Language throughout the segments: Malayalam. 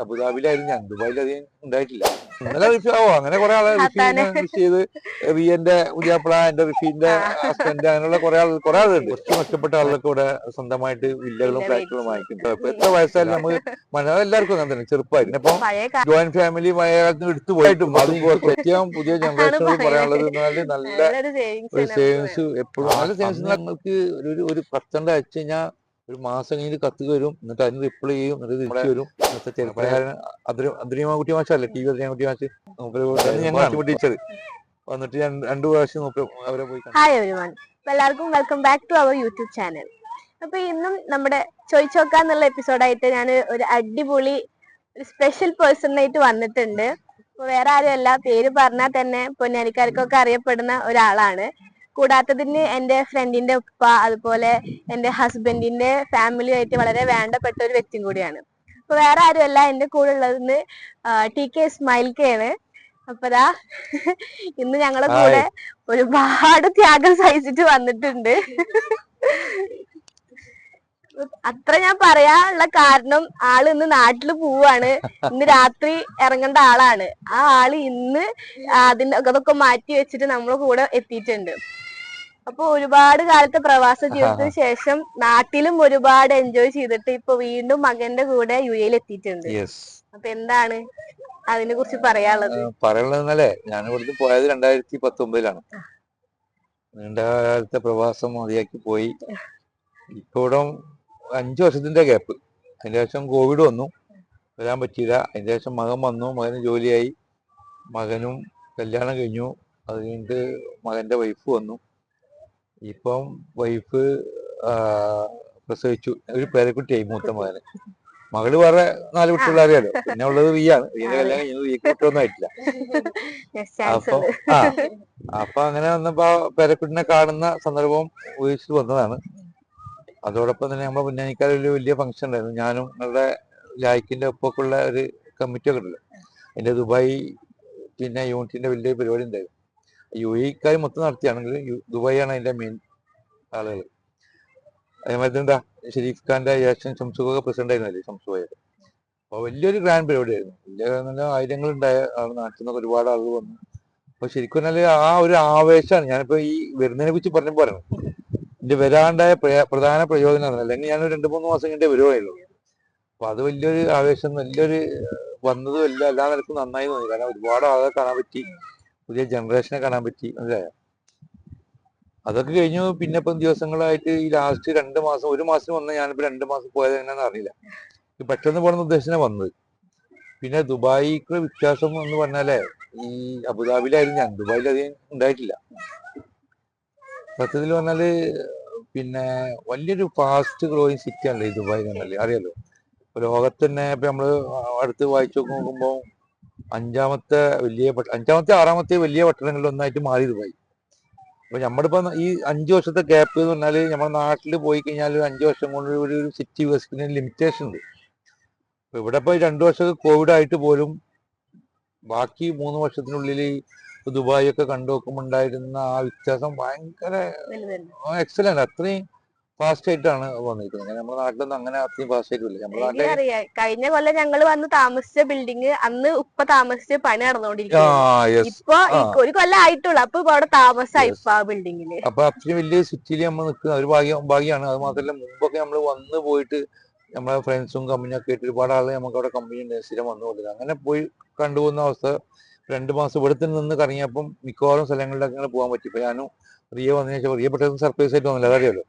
അബുദാബിയിലായിരുന്നു. ഞാൻ ദുബായിൽ അധികം ഉണ്ടായിട്ടില്ല. ഇന്നലെ റിഫി അങ്ങനെ കുറെ ആളെ. റിഫീനെ ചെയ്ത് റിയന്റെ പുതിയാപ്പിള എന്റെ റിഫീന്റെ ഹസ്ബൻഡ് അങ്ങനെയുള്ള കുറെ ആൾ കുറെ ആളുണ്ട്. കുറച്ച് മെച്ചപ്പെട്ട ആളുകളൊക്കെ ഇവിടെ സ്വന്തമായിട്ട് വില്ലകളും വില്ല ഫ്ലാറ്റുകളും വാങ്ങിക്കുന്നുണ്ട് അപ്പൊ എത്ര വയസ്സായാലും നമ്മൾ മനസ്സിലാവും എല്ലാവർക്കും അങ്ങനെ തന്നെ ചെറുപ്പമായിരുന്നു അപ്പൊ ജോയിന്റ് ഫാമിലി കാലത്ത് എടുത്തു പോയിട്ടും അതും പ്രത്യേകം പുതിയ ജനറേഷനോട്. പറയാനുള്ളത് എന്നാൽ നല്ല ഒരു സേവിങ്സ് എപ്പോഴും നല്ല സേവിങ്സ് നിങ്ങൾക്ക് ഒരു ഒരു പത്തണ്ട് അയച്ചു കഴിഞ്ഞാൽ ഒരു മാസം കഴിഞ്ഞ് കത്ത് വരും. എന്നിട്ട് അതിന് റിപ്ലൈ ചെയ്യും. എന്നിട്ട് തിരിച്ചു വരും. എന്നിട്ട് ചെറുപ്പക്കാരൻ അദ്രീമാകുട്ടി മാഷല്ലേ ടി വി അദ്രീമാകുട്ടി മാഷ്. ഞങ്ങൾ ടീച്ചർ വന്നിട്ട് രണ്ട് രണ്ടു പ്രാവശ്യം മൂപ്പര് അവരെ പോയി. ഹായ് എവരിവൺ എല്ലാവർക്കും welcome back to our YouTube channel അപ്പൊ ഇന്നും നമ്മുടെ ചോയിച്ചോക്കാന്നുള്ള എപ്പിസോഡായിട്ട് ഞാൻ ഒരു അടിപൊളി ഒരു സ്പെഷ്യൽ പേഴ്സണായിട്ട് വന്നിട്ടുണ്ട്. വേറെ വേറെ അല്ല പേര് പറഞ്ഞാൽ തന്നെ പൊന്നാനിക്കാർക്കൊക്കെ അറിയപ്പെടുന്ന ഒരാളാണ്. കൂടാത്തതിന് എന്റെ ഫ്രണ്ടിന്റെ ഉപ്പ അതുപോലെ എന്റെ ഹസ്ബൻഡിന്റെ ആയിട്ട് വളരെ വേണ്ടപ്പെട്ട ഒരു വ്യക്തിയും കൂടിയാണ്. അപ്പൊ വേറെ ആരുമല്ല എന്റെ കൂടെ ഉള്ളതെന്ന് ടി കെ ഇസ്മായിൽക്കയാണ് അപ്പതാ ഇന്ന് ഞങ്ങളെ കൂടെ ഒരുപാട് ത്യാഗം സഹിച്ചിട്ട് വന്നിട്ടുണ്ട്. അത്ര ഞാൻ പറയാനുള്ള കാരണം ആൾ ഇന്ന് നാട്ടിൽ പോവാണ്. ഇന്ന് രാത്രി ഇറങ്ങേണ്ട ആളാണ്. ആ ആൾ ഇന്ന് അതിന്റെ അതൊക്കെ മാറ്റി വെച്ചിട്ട് നമ്മളെ കൂടെ എത്തിയിട്ടുണ്ട്. അപ്പൊ ഒരുപാട് കാലത്തെ പ്രവാസ ജീവിതത്തിന് ശേഷം നാട്ടിലും ഒരുപാട് എൻജോയ് ചെയ്തിട്ട് ഇപ്പൊ വീണ്ടും മകന്റെ കൂടെ യു എയിൽ എത്തിയിട്ടുണ്ട്. അപ്പൊ എന്താണ് അതിനെ കുറിച്ച് പറയാനുള്ളത്? പറയാനുള്ളതെന്നല്ലേ? ഞാൻ ഇവിടുന്ന് പോയത് രണ്ടായിരത്തി പത്തൊമ്പതിലാണ് നീണ്ട കാലത്തെ പ്രവാസം മതിയാക്കി പോയി. ഇപ്പോഴും അഞ്ചു വർഷത്തിന്റെ ഗ്യാപ്പ് അതിന്റെ ശേഷം കോവിഡ് വന്നു. വരാൻ പറ്റിയില്ല. അതിന്റെ ശേഷം മകൻ വന്നു. മകന് ജോലിയായി. മകനും കല്യാണം കഴിഞ്ഞു. അത് കഴിഞ്ഞിട്ട് മകന്റെ വൈഫ് വന്നു. ഇപ്പം വൈഫ് പ്രസവിച്ചു. ഒരു പേരക്കുട്ടിയായി മൂത്ത മകന്. മകൾ വേറെ നാല് കുട്ടികൾ അറിയാലോ പിന്നെ ഉള്ളത് കല്യാണം കഴിഞ്ഞത് വീക്ക് കുട്ടിയൊന്നും ആയിട്ടില്ല. അപ്പൊ ആ അപ്പൊ അങ്ങനെ വന്നപ്പോ പേരക്കുട്ടിനെ കാണുന്ന സന്ദർഭം ഉപയോഗിച്ച് വന്നതാണ്. അതോടൊപ്പം തന്നെ നമ്മളെ പുന്നാനിക്കാർ ഒരു വലിയ ഫംഗ്ഷൻ ഉണ്ടായിരുന്നു. ഞാനും ഞങ്ങളുടെ ലായ്ക്കിന്റെ ഒപ്പൊക്കെ ഉള്ള ഒരു കമ്മിറ്റി ഒക്കെ ഉണ്ടല്ലോ. അതിന്റെ ദുബായ് പിന്നെ യൂണിറ്റിന്റെ വലിയ പരിപാടി ഉണ്ടായിരുന്നു. യു എക്കാർ മൊത്തം നടത്തിയാണെങ്കിൽ ദുബായാണ് അതിന്റെ മെയിൻ ആളുകൾ അതേമാതിരി എന്താ ഷെരീഫ് ഖാന്റെ യാഷൻ ഷംസുഖൊക്കെ പ്രസിഡന്റ് ആയിരുന്നല്ലേ ഷംസുഖയൊക്കെ അപ്പൊ വലിയൊരു ഗ്രാൻഡ് പരിപാടി ആയിരുന്നു. വലിയ ആയിരങ്ങൾ ഉണ്ടായ നാട്ടിൽ നിന്നൊക്കെ ഒരുപാട് ആളുകൾ വന്നു. അപ്പൊ ശരിക്കും പറഞ്ഞാൽ ആ ഒരു ആവേശമാണ്. ഞാനിപ്പോ ഈ വരുന്നതിനെ കുറിച്ച് പറഞ്ഞപ്പോ പറയണം എന്റെ വരാണ്ടായ പ്രധാന പ്രയോജനം അല്ലെങ്കിൽ ഞാൻ രണ്ട് മൂന്ന് മാസം കഴിഞ്ഞേ വരുവായുള്ളൂ. അപ്പൊ അത് വലിയൊരു ആവേശം വലിയൊരു വന്നതും എല്ലാ എല്ലാ നിലക്കും നന്നായി തോന്നി. കാരണം ഒരുപാട് ആളെ കാണാൻ പറ്റി. പുതിയ ജനറേഷനെ കാണാൻ പറ്റി മനസ്സിലായോ? അതൊക്കെ കഴിഞ്ഞു. പിന്നെ ഇപ്പം ദിവസങ്ങളായിട്ട് ഈ ലാസ്റ്റ് രണ്ട് മാസം ഒരു മാസം വന്ന ഞാനിപ്പോ രണ്ട് മാസം പോയത് എങ്ങനെയാണെന്ന് അറിയില്ല. പെട്ടെന്ന് പോകണമെന്ന് ഉദ്ദേശിച്ചാണ് വന്നത്. പിന്നെ ദുബായിക്ക് വ്യത്യാസം എന്ന് പറഞ്ഞാലേ ഈ അബുദാബിയിലായിരുന്നു ഞാൻ. ദുബായിൽ അധികം ഉണ്ടായിട്ടില്ല. സത്യത്തിൽ പറഞ്ഞാൽ പിന്നെ വലിയൊരു ഫാസ്റ്റ് ഗ്രോയിങ് സിറ്റി ആണല്ലോ ഈ ദുബായ് എന്ന് പറഞ്ഞാൽ. അറിയാലോ? ലോകത്തന്നെ ലോകത്ത് തന്നെ ഇപ്പൊ നമ്മൾ അടുത്ത് വായിച്ചു നോക്കുമ്പോൾ അഞ്ചാമത്തെ വലിയ അഞ്ചാമത്തെ ആറാമത്തെ വലിയ പട്ടണങ്ങളിൽ ഒന്നായിട്ട് മാറി ദുബായി അപ്പൊ നമ്മളിപ്പോ ഈ അഞ്ചു വർഷത്തെ ഗ്യാപ്പ് എന്ന് പറഞ്ഞാൽ നമ്മുടെ നാട്ടിൽ പോയി കഴിഞ്ഞാൽ ഒരു അഞ്ചു വർഷം കൊണ്ട് ഒരു ഒരു സിറ്റി വികസിക്കുന്നതിന് ലിമിറ്റേഷൻ ഉണ്ട്. അപ്പൊ ഇവിടെ ഇപ്പൊ രണ്ടു വർഷം കോവിഡ് ആയിട്ട് പോലും ബാക്കി മൂന്ന് വർഷത്തിനുള്ളിൽ ദുബായൊക്കെ കണ്ടു നോക്കുമ്പോൾ ഉണ്ടായിരുന്ന ആ വ്യത്യാസം ഭയങ്കര. എക്സലന്റ് അത്രയും ഫാസ്റ്റ് ആയിട്ടാണ് വന്നിരിക്കുന്നത്. നമ്മുടെ നാട്ടിലൊന്നും അങ്ങനെ അത്രയും ഫാസ്റ്റ് ആയിട്ടില്ല. നമ്മുടെ കഴിഞ്ഞ കൊല്ലം ഞങ്ങൾ വന്ന് താമസിച്ച ബിൽഡിങ് അന്ന് ഉപ്പ താമസിച്ച് പണി ആ യെസ് ഇപ്പൊ ഈ ഒരു കൊല്ലം ആയിട്ടുള്ളൂ. അപ്പൊ ഇപ്പൊ അവിടെ താമസമായി Yes. ഇപ്പൊ ആ ബിൽഡിങ്ങിൽ അപ്പൊ അത്രയും വലിയ സിറ്റിയിൽ നമ്മൾ നിൽക്കുന്ന ഒരു ഭാഗ്യം ഭാഗ്യമാണ് അത് മാത്രമല്ല മുമ്പൊക്കെ നമ്മൾ വന്ന് പോയിട്ട് നമ്മളെ ഫ്രണ്ട്സും കമ്പനിയൊക്കെ ആയിട്ട് ഒരുപാട് ആളെ നമുക്ക് അവിടെ കമ്പനി ഉണ്ട് സ്ഥിരം വന്നുകൊണ്ടിരുന്നത് അങ്ങനെ പോയി കണ്ടുപോകുന്ന അവസ്ഥ. രണ്ട് മാസം ഇവിടെ തന്നെ നിന്ന് കറങ്ങിയപ്പം മിക്കവാറും സ്ഥലങ്ങളിലൊക്കെ പോകാൻ പറ്റി. ഇപ്പൊ ഞാനും പ്രിയ വന്നതിന് ശേഷം പ്രിയ പെട്ടെന്ന് സർപ്രൈസ് ആയിട്ട് വന്നില്ല അതറിയാലോ?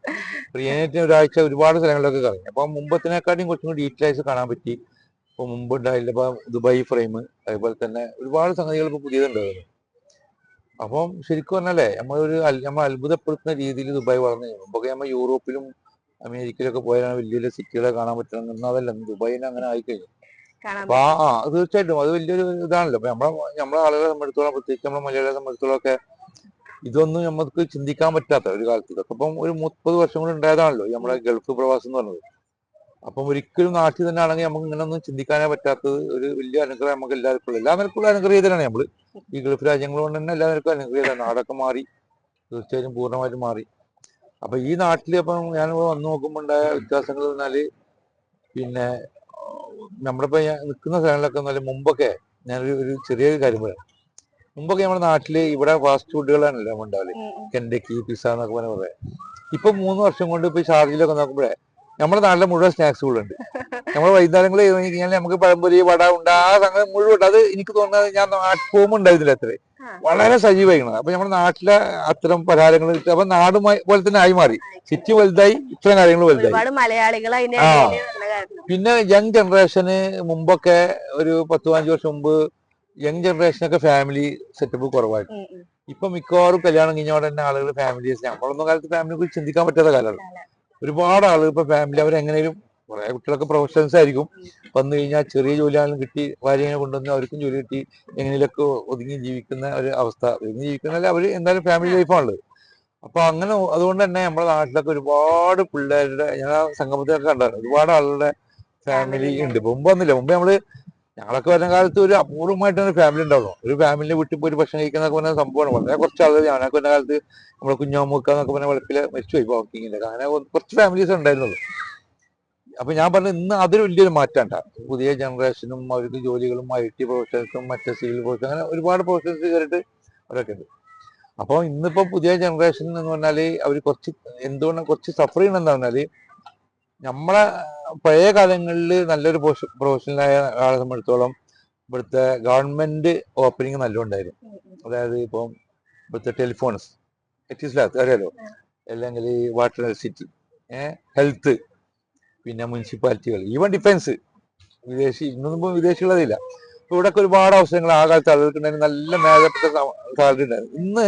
റിയനായിട്ട് ഒരാഴ്ച ഒരുപാട് സ്ഥലങ്ങളിലൊക്കെ കറങ്ങി അപ്പോൾ മുമ്പത്തിനെക്കാട്ടിയും കുറച്ചും കൂടി ഡീറ്റെയിൽസ് കാണാൻ പറ്റി. ഇപ്പൊ മുമ്പ് ഉണ്ടായില്ല ഇപ്പൊ ദുബായ് ഫ്രെയിം അതേപോലെ തന്നെ ഒരുപാട് സംഗതികൾ ഇപ്പൊ പുതിയതുണ്ടായിരുന്നു. അപ്പം ശരിക്കും പറഞ്ഞാലേ നമ്മളൊരു ഒരു നമ്മൾ അത്ഭുതപ്പെടുത്തുന്ന രീതിയിൽ ദുബായ് വളർന്നു മുമ്പൊക്കെ നമ്മൾ യൂറോപ്പിലും അമേരിക്കയിലൊക്കെ പോയാൽ വലിയ വലിയ സിറ്റികളെ കാണാൻ പറ്റണം എന്നതല്ല ദുബായിന് അങ്ങനെ ആയിക്കഴിഞ്ഞു. അപ്പൊ ആ തീർച്ചയായിട്ടും. അത് വലിയൊരു ഇതാണല്ലോ. നമ്മളെ നമ്മളെ ആളുകളെ സംബന്ധിച്ചോളം പ്രത്യേകിച്ച് നമ്മളെ മലയാളികളെ സംബന്ധിച്ചോളം ഒക്കെ ഇതൊന്നും നമുക്ക് ചിന്തിക്കാൻ പറ്റാത്ത ഒരു കാലത്ത്. ഇതൊക്കെ ഒരു മുപ്പത് വർഷം കൂടി ഉണ്ടായതാണല്ലോ നമ്മുടെ ഗൾഫ് പ്രവാസം എന്ന് പറഞ്ഞത്. അപ്പം ഒരിക്കലും നാട്ടിൽ തന്നെ ആണെങ്കിൽ നമുക്ക് ഇങ്ങനൊന്നും ചിന്തിക്കാനേ പറ്റാത്തത് ഒരു വലിയ അനുഗ്രഹം നമുക്ക് എല്ലാവർക്കും എല്ലാ നിലക്കുള്ള അനുഗ്രഹീതരാണ് നമ്മൾ ഈ ഗൾഫ് രാജ്യങ്ങൾ കൊണ്ട് തന്നെ എല്ലാ നിലക്കും അനുഗ്രഹീതരാണ് നാടൊക്കെ മാറി തീർച്ചയായും പൂർണമായിട്ടും മാറി. അപ്പൊ ഈ നാട്ടിൽ അപ്പം ഞാൻ വന്നു നോക്കുമ്പോൾ ഉണ്ടായ വ്യത്യാസങ്ങൾ പറഞ്ഞാൽ പിന്നെ നമ്മളിപ്പോ നിൽക്കുന്ന സ്ഥലങ്ങളിലൊക്കെ എന്നാലും മുമ്പൊക്കെ ഞാനൊരു ഒരു ചെറിയൊരു കാര്യം പറയാം. മുമ്പൊക്കെ നമ്മുടെ നാട്ടിൽ ഇവിടെ ഫാസ്റ്റ് ഫുഡുകളാണല്ലോ ഉണ്ടാവില്ല ഉം, ഉം. കെൻഡക്കി പിസ എന്നൊക്കെ പറഞ്ഞ പറയാം ഇപ്പൊ മൂന്ന് വർഷം കൊണ്ട് ഇപ്പൊ ഷാർജിലൊക്കെ നോക്കുമ്പോഴേ നമ്മുടെ നാട്ടിലെ മുഴുവൻ സ്നാക്സുകളുണ്ട് നമ്മൾ ഇറങ്ങി കഴിഞ്ഞാൽ നമുക്ക് പഴംപൊരി വട ഉണ്ട് ആ സംഗതി മുഴുവൻ അത് എനിക്ക് തോന്നുന്നത് ഞാൻ നാട്ടിൽ പോകുമ്പോൾ ഉണ്ടായിരുന്നില്ല അത്രേ. വളരെ സജീവമായിരുന്നു അപ്പൊ നമ്മുടെ നാട്ടിലെ അത്തരം പലഹാരങ്ങൾ അപ്പൊ നാട് പോലെ തന്നെ ആയി മാറി. സിറ്റി വലുതായി ഇത്തരം കാര്യങ്ങൾ വലുതായി. ആ. പിന്നെ യങ് ജനറേഷന് മുമ്പൊക്കെ ഒരു പത്ത് പതിനഞ്ച് വർഷം മുമ്പ് യങ് ജനറേഷനൊക്കെ ഫാമിലി സെറ്റപ്പ് കുറവായിട്ട്. ഇപ്പൊ മിക്കവാറും കല്യാണം കഴിഞ്ഞോടെ തന്നെ ആളുകൾ ഫാമിലീസ് നമ്മളൊന്നും കാലത്ത് ഫാമിലിയെ കുറിച്ച് ചിന്തിക്കാൻ പറ്റാത്ത കാലമാണ്. ഒരുപാട് ആളുകൾ ഇപ്പൊ ഫാമിലി അവരെങ്ങനെയും കുറെ കുട്ടികളൊക്കെ പ്രൊഫഷണൽസ് ആയിരിക്കും. വന്നു കഴിഞ്ഞാൽ ചെറിയ ജോലിയാണെങ്കിലും കിട്ടി ഭാര്യനെ കൊണ്ടുവന്ന് അവർക്കും ജോലി കിട്ടി എങ്ങനെയൊക്കെ ഒതുങ്ങി ജീവിക്കുന്ന ഒരു അവസ്ഥ. ഒതുങ്ങി ജീവിക്കുന്നല്ല അവർ എന്തായാലും ഫാമിലി ലൈഫാണുള്ളത്. അപ്പൊ അങ്ങനെ അതുകൊണ്ട് തന്നെ നമ്മുടെ നാട്ടിലൊക്കെ ഒരുപാട് പിള്ളേരുടെ ഞാൻ ആ സംഗമത്തിലൊക്കെ കണ്ടായിരുന്നു ഒരുപാട് ആളുകളുടെ ഫാമിലി ഉണ്ട്. മുമ്പ് വന്നില്ല. മുമ്പ് നമ്മൾ ഞങ്ങളൊക്കെ വരുന്ന കാലത്ത് ഒരു അപൂർവമായിട്ടാണ് ഫാമിലി ഉണ്ടാവുള്ളൂ. ഒരു ഫാമിലി വീട്ടിൽ പോയി ഭക്ഷണം കഴിക്കുന്നൊക്കെ പറഞ്ഞ സംഭവമാണ്. വളരെ കുറച്ച് ആളുകൾ ഞാനൊക്കെ വരുന്ന കാലത്ത് നമ്മളെ കുഞ്ഞാമൂക്ക എന്നൊക്കെ പറഞ്ഞ വെളുപ്പിൽ മരിച്ചുപോയി വാക്കിങ്ങിന്റെ അങ്ങനെ കുറച്ച് ഫാമിലീസ് ഉണ്ടായിരുന്നുള്ളൂ. അപ്പൊ ഞാൻ പറഞ്ഞു ഇന്ന് അതൊരു വലിയൊരു മാറ്റാണ്ട പുതിയ ജനറേഷനും അവർക്ക് ജോലികളും ഐ ടി പ്രൊഫഷൻസും മറ്റേ സിവിൽ പ്രൊഫഷൻ അങ്ങനെ ഒരുപാട് പ്രൊഫഷൻസ് കയറിയിട്ട് അവരൊക്കെ ഉണ്ട്. അപ്പോൾ ഇന്നിപ്പോ പുതിയ ജനറേഷൻ എന്ന് പറഞ്ഞാൽ അവർ കുറച്ച് എന്തുകൊണ്ടാണ് കുറച്ച് സഫർ ചെയ്യണം എന്താ പറഞ്ഞാൽ നമ്മളെ പഴയ കാലങ്ങളിൽ നല്ലൊരു പ്രൊഫഷണലായ ആളെ സംബന്ധിച്ചോളം ഇവിടുത്തെ ഗവൺമെന്റ് ഓപ്പണിംഗ് നല്ലോണ്ടായിരുന്നു. അതായത് ഇപ്പം ഇവിടുത്തെ ടെലിഫോൺസ് എറ്റിസ്ലാത്ത് അറിയാലോ? അല്ലെങ്കിൽ വാട്ടർ സിറ്റി ഹെൽത്ത് പിന്നെ മുനിസിപ്പാലിറ്റികൾ ഈവൻ ഡിഫൻസ്. വിദേശി ഇന്നൊന്നും വിദേശികളതില്ല. ഇവിടെ ഒരുപാട് അവസരങ്ങൾ ആ കാലത്ത് ആളുകൾക്കുണ്ടായിരുന്നു നല്ല മേഖലപ്പെട്ട സാലറി ഉണ്ടായിരുന്നു ഇന്ന്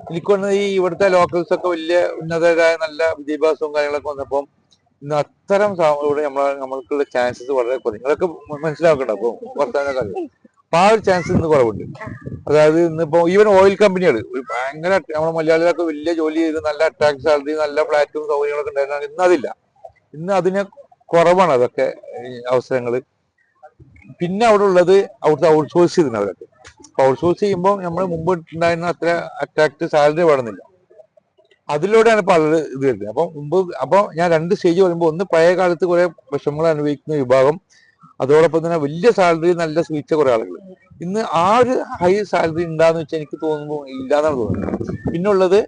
എനിക്ക് തോന്നുന്നത് ഈ ഇവിടുത്തെ ലോക്കൽസ് ഒക്കെ വലിയ ഉന്നതരായ നല്ല വിദ്യാഭ്യാസവും കാര്യങ്ങളൊക്കെ വന്നപ്പം അത്തരം ഇവിടെ നമ്മളെ നമ്മൾക്കുള്ള ചാൻസസ് വളരെ കുറഞ്ഞു നിങ്ങളൊക്കെ മനസ്സിലാക്കണ്ട അപ്പൊ വർത്തമാന കാര്യം അപ്പൊ ആ ഒരു ചാൻസ് ഇന്ന് കുറവുണ്ട്. അതായത് ഇന്നിപ്പോ ഈവൻ ഓയിൽ കമ്പനികൾ ഒരു ഭയങ്കര നമ്മുടെ മലയാളികളൊക്കെ വലിയ ജോലി ചെയ്ത് നല്ല അറ്റാക് സാലറി നല്ല ഫ്ലാറ്റും സൗകര്യങ്ങളൊക്കെ ഉണ്ടായിരുന്ന ഇന്ന് അതില്ല. ഇന്ന് അതിന് കുറവാണ് അതൊക്കെ അവസരങ്ങൾ പിന്നെ അവിടെ ഉള്ളത് അവിടുത്തെ ഔട്ട്സോഴ്സ് ചെയ്തിട്ടുണ്ട് അവരൊക്കെ ഔട്ട്സോഴ്സ് ചെയ്യുമ്പോൾ നമ്മൾ മുമ്പ് ഉണ്ടായിരുന്ന അത്ര അട്രാക്ട് സാലറി വേണമെന്നില്ല. അതിലൂടെയാണ് ഇപ്പൊ ആളുകൾ ഇത് വരുന്നത്. അപ്പൊ മുമ്പ് അപ്പൊ ഞാൻ രണ്ട് സ്റ്റേജ് പറയുമ്പോൾ ഒന്ന് പഴയ കാലത്ത് കുറെ വിഷമങ്ങൾ അനുഭവിക്കുന്ന വിഭാഗം അതോടൊപ്പം തന്നെ വലിയ സാലറി നല്ല സ്വീച്ച കുറെ ആളുകൾ ഇന്ന് ആ ഒരു ഹൈ സാലറി ഉണ്ടാന്ന് വെച്ചാൽ എനിക്ക് തോന്നുമ്പോൾ ഇല്ലാന്നാണ് തോന്നുന്നത്. പിന്നെ ഉള്ളത്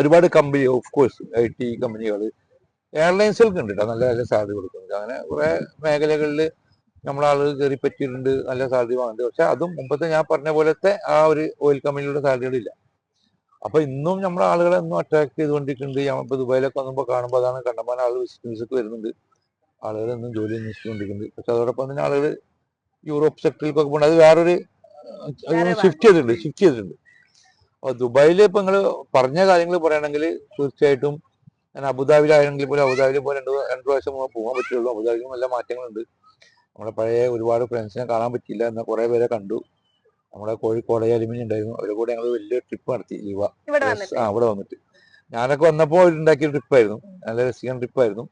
ഒരുപാട് company of course I T കമ്പനികൾ എയർലൈൻസുകൾക്ക് ഉണ്ട് കേട്ടോ നല്ല നല്ല സാലറി കൊടുക്കുന്നത്. അങ്ങനെ കുറെ മേഖലകളിൽ നമ്മളെ ആളുകൾ കയറി പറ്റിയിട്ടുണ്ട് നല്ല സാലറി വാങ്ങുന്നുണ്ട്. പക്ഷെ അതും മുമ്പത്തെ ഞാൻ പറഞ്ഞ പോലത്തെ ആ ഒരു ഓയിൽ കമ്പനിയുടെ സാലറികളില്ല അപ്പൊ ഇന്നും നമ്മുടെ ആളുകളെ ഒന്നും അട്രാക്ട് ചെയ്തുകൊണ്ടിരിക്കുന്നുണ്ട്. നമ്മളിപ്പോ ദുബായിലൊക്കെ വന്നപ്പോൾ കാണുമ്പോൾ അതാണ് കണ്ടമാനം ആളുകൾ വിസിറ്റ് വരുന്നുണ്ട്. ആളുകൾ ഇന്നും ജോലി അന്വേഷിച്ചുകൊണ്ടിരിക്കുന്നുണ്ട്. പക്ഷെ അതോടൊപ്പം തന്നെ ആളുകൾ യൂറോപ്പ് സെക്ടറിലേക്കൊക്കെ പോകുന്നത് അത് വേറൊരു ഷിഫ്റ്റ് ചെയ്തിട്ടുണ്ട് ഷിഫ്റ്റ് ചെയ്തിട്ടുണ്ട്. അപ്പൊ ദുബായിൽ ഇപ്പൊ നിങ്ങൾ പറഞ്ഞ കാര്യങ്ങൾ പറയുകയാണെങ്കിൽ തീർച്ചയായിട്ടും ഞാൻ അബുദാബിയിലാണെങ്കിൽ പോലും അബുദാബിയിൽ പോലും രണ്ട് രണ്ട് പ്രാവശ്യം പോകാൻ പറ്റുള്ളൂ. അബുദാബിയിൽ നല്ല മാറ്റങ്ങളുണ്ട്. നമ്മുടെ പഴയ ഒരുപാട് ഫ്രണ്ട്സിനെ കാണാൻ പറ്റിയില്ല എന്നാൽ കുറെ പേരെ കണ്ടു. നമ്മുടെ കോഴിക്കോട് അലുമിനി ഉണ്ടായിരുന്നു. അവരെ കൂടെ ഞങ്ങൾ വലിയ ട്രിപ്പ് നടത്തി. ലീവ ആ ഇവിടെ വന്നിട്ട്. ഞാനൊക്കെ വന്നപ്പോൾ ഉണ്ടാക്കിയ ട്രിപ്പായിരുന്നു നല്ല രസികൻ ട്രിപ്പായിരുന്നു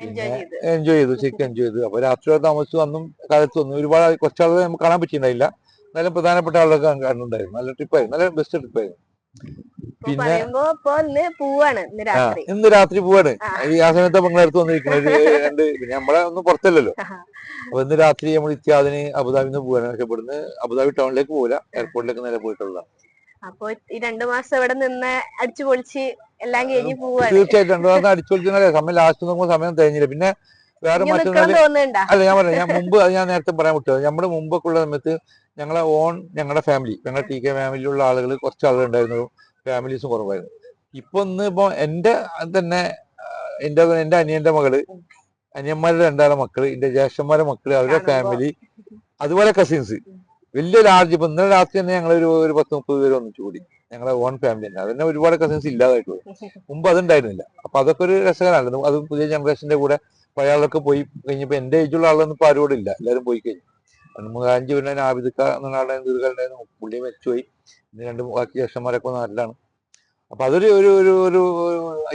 പിന്നെ എൻജോയ് ചെയ്തു. ശരിക്കും എൻജോയ് ചെയ്തു. അപ്പൊ രാത്രി താമസിച്ചു. അന്നും കാലത്ത് വന്നു ഒരുപാട് കുറച്ചാളുകൾ നമുക്ക് കാണാൻ പറ്റിയിട്ടുണ്ടായില്ല. എന്നാലും പ്രധാനപ്പെട്ട ആളുകളൊക്കെ കണ്ടിട്ടുണ്ടായിരുന്നു നല്ല ട്രിപ്പായിരുന്നു നല്ല ബെസ്റ്റ് ട്രിപ്പായിരുന്നു പിന്നെ ഇന്ന് രാത്രി. പോവാണ്. ഈ ആ സമയത്ത് നിങ്ങളെ വന്നിരിക്കുന്നത്. രണ്ട് പിന്നെ നമ്മളെ ഒന്നും പുറത്തല്ലല്ലോ. അപ്പൊ ഇന്ന് രാത്രി നമ്മൾ ഇത്യാദിന് അബുദാബിയിൽ നിന്ന് പോവാണ്. പക്ഷെ ഇവിടുന്ന് അബുദാബി ടൗണിലേക്ക് പോവില്ല. എയർപോർട്ടിലേക്ക് നേരെ പോയിട്ടുള്ളതാണ് അപ്പൊ ഈ രണ്ടു മാസം ഇവിടെ നിന്ന് അടിച്ചു പൊളിച്ച് എല്ലാം കഴിഞ്ഞ് പോവാണ്. തീർച്ചയായിട്ടും രണ്ടു മാസം അടിച്ചു പൊളിച്ചാലേ സമയം ലാസ്റ്റ് നോക്കുമ്പോൾ സമയം തേഞ്ഞില്ല പിന്നെ വേറെ മറ്റൊന്നും അല്ല ഞാൻ പറഞ്ഞു ഞാൻ മുമ്പ് അത് ഞാൻ നേരത്തെ പറയാൻ വിട്ടത് നമ്മുടെ മുമ്പൊക്കെ ഉള്ള സമയത്ത് ഞങ്ങളെ ഓൺ ഞങ്ങളുടെ ഫാമിലി ഞങ്ങളുടെ ടി കെ ഫാമിലിയിലുള്ള ആളുകൾ കുറച്ച് ആളുകൾ ഉണ്ടായിരുന്നു. ഫാമിലീസും കുറവായിരുന്നു. ഇപ്പൊ ഇന്ന് ഇപ്പൊ എന്റെ തന്നെ എന്റെ എന്റെ അനിയന്റെ മകൾ അനിയന്മാരുടെ രണ്ടാളെ മക്കൾ എന്റെ ജ്യേഷ്ഠന്മാരുടെ മക്കൾ അവരുടെ ഫാമിലി അതുപോലെ കസിൻസ് വലിയ ലാർജ് ഇപ്പൊ ഇന്നലെ രാത്രി തന്നെ ഞങ്ങൾ ഒരു ഒരു പത്ത് മുപ്പത് പേര് ഒന്നിച്ചു കൂടി. ഞങ്ങളെ ഓൺ ഫാമിലി തന്നെ. അതന്നെ ഒരുപാട് കസിൻസ് ഇല്ലാതായിട്ട് പോയി മുമ്പ് അതുണ്ടായിരുന്നില്ല. അപ്പൊ അതൊക്കെ ഒരു രസകരമായിരുന്നു. അത് പുതിയ ജനറേഷന്റെ കൂടെ പഴയ ആളൊക്കെ പോയി കഴിഞ്ഞപ്പോ എന്റെ ഏജുള്ള ആളൊന്നും ഇപ്പൊ ആരോടും ഇല്ല. എല്ലാവരും പോയി കഴിഞ്ഞു. മുഖാഞ്ചി പിന്നെ ആബിദിക്ക എന്നുള്ള ആളുടെ ദീർഘണ്ടായിരുന്നു പുള്ളി മരിച്ചുപോയി. ഇന്ന് രണ്ട് ബാക്കി ജ്യേഷ്ഠന്മാരൊക്കെ നല്ലതാണ് അപ്പൊ അതൊരു ഒരു ഒരു ഒരു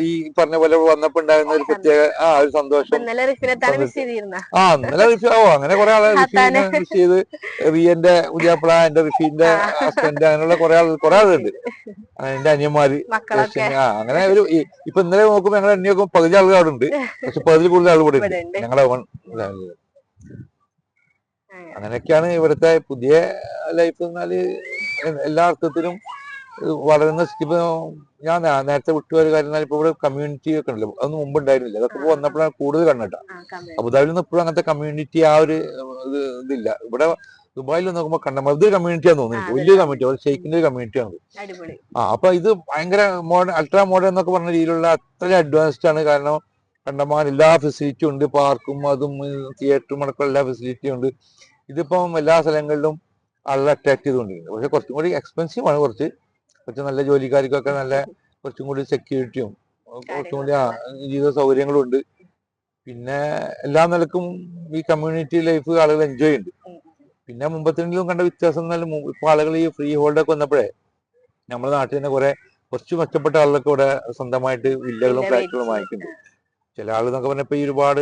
ഈ പറഞ്ഞ പോലെ വന്നപ്പോ ഉണ്ടായിരുന്ന ഒരു പ്രത്യേക ആ ഒരു സന്തോഷം. ആ ഇന്നലെ റിഫ്യൂ ഓ അങ്ങനെ കുറെ ആളെ റിഫീനെ മിസ് ചെയ്ത്. റിയന്റെ പുതിയാപ്പിള എന്റെ റിഫീന്റെ ഹസ്ബൻഡ് അങ്ങനെയുള്ള കുറെ ആൾ കുറെ ആളുണ്ട്. എന്റെ അനിയന്മാര് ആ അങ്ങനെ ഒരു ഇപ്പൊ ഇന്നലെ നോക്കുമ്പോ ഞങ്ങൾ നോക്കുമ്പോ പകുതി ആളുകൾ അവിടെ ഉണ്ട് പക്ഷെ പകുതി കൂടുതൽ ആൾ ഇവിടെ ഉണ്ട് ഞങ്ങളെ. അങ്ങനെയൊക്കെയാണ് ഇവിടുത്തെ പുതിയ ലൈഫ് എന്നാൽ എല്ലാ അർത്ഥത്തിലും വളരുന്ന ഞാൻ നേരത്തെ വിട്ടു ഒരു കാര്യം എന്നാൽ ഇപ്പൊ ഇവിടെ കമ്മ്യൂണിറ്റി ഒക്കെ ഉണ്ടല്ലോ. അതൊന്നും മുമ്പ് ഉണ്ടായിരുന്നില്ല അതൊക്കെ ഇപ്പൊ വന്നപ്പോഴാണ് കൂടുതൽ കണ്ടിട്ട അബുദാബിയിൽ നിന്ന് ഇപ്പോഴും അങ്ങനത്തെ കമ്മ്യൂണിറ്റി ആ ഒരു ഇത് ഇതില്ല. ഇവിടെ ദുബായിൽ നോക്കുമ്പോൾ കണ്ട ഇതൊരു കമ്മ്യൂണിറ്റിയാന്ന് തോന്നുന്നു വലിയ കമ്മ്യൂണിറ്റി അവർ കമ്മ്യൂണിറ്റി ഒരു കമ്മ്യൂണിറ്റിയാണ് ആ അപ്പൊ ഇത് ഭയങ്കര മോഡേൺ അൾട്രാ മോഡേൺ എന്നൊക്കെ പറഞ്ഞ രീതിയിലുള്ള അത്ര അഡ്വാൻസ്ഡ് ആണ്. കാരണം കണ്ടമാൻ എല്ലാ ഫെസിലിറ്റിയും ഉണ്ട്. പാർക്കും അതും തിയേറ്ററും അടക്കം എല്ലാ ഫെസിലിറ്റിയും ഉണ്ട്. ഇതിപ്പം എല്ലാ സ്ഥലങ്ങളിലും ആളുകൾ അട്രാക്ട് ചെയ്തുകൊണ്ടിരിക്കുന്നത് പക്ഷെ കുറച്ചും കൂടി എക്സ്പെൻസീവ് ആണ് കുറച്ച്. കുറച്ച് നല്ല ജോലിക്കാർക്കൊക്കെ നല്ല കുറച്ചും കൂടി സെക്യൂരിറ്റിയും കുറച്ചും കൂടി ആ ജീവിത സൗകര്യങ്ങളും ഉണ്ട്. പിന്നെ എല്ലാ നിലക്കും ഈ കമ്മ്യൂണിറ്റി ലൈഫ് ആളുകൾ എൻജോയ് ഉണ്ട് പിന്നെ മുമ്പത്തിനും കണ്ട വ്യത്യാസം എന്നാൽ ഇപ്പൊ ആളുകൾ ഈ ഫ്രീ ഹോൾഡൊക്കെ വന്നപ്പോഴേ നമ്മുടെ നാട്ടിൽ തന്നെ കുറെ കുറച്ച് മെച്ചപ്പെട്ട ആളുകളൊക്കെ ഇവിടെ സ്വന്തമായിട്ട് വില്ലകളും ഫ്ലാറ്റുകളും. വാങ്ങിക്കുന്നുണ്ട്. ചില ആളുകൾ എന്നൊക്കെ പറഞ്ഞപ്പോ ഈ ഒരുപാട്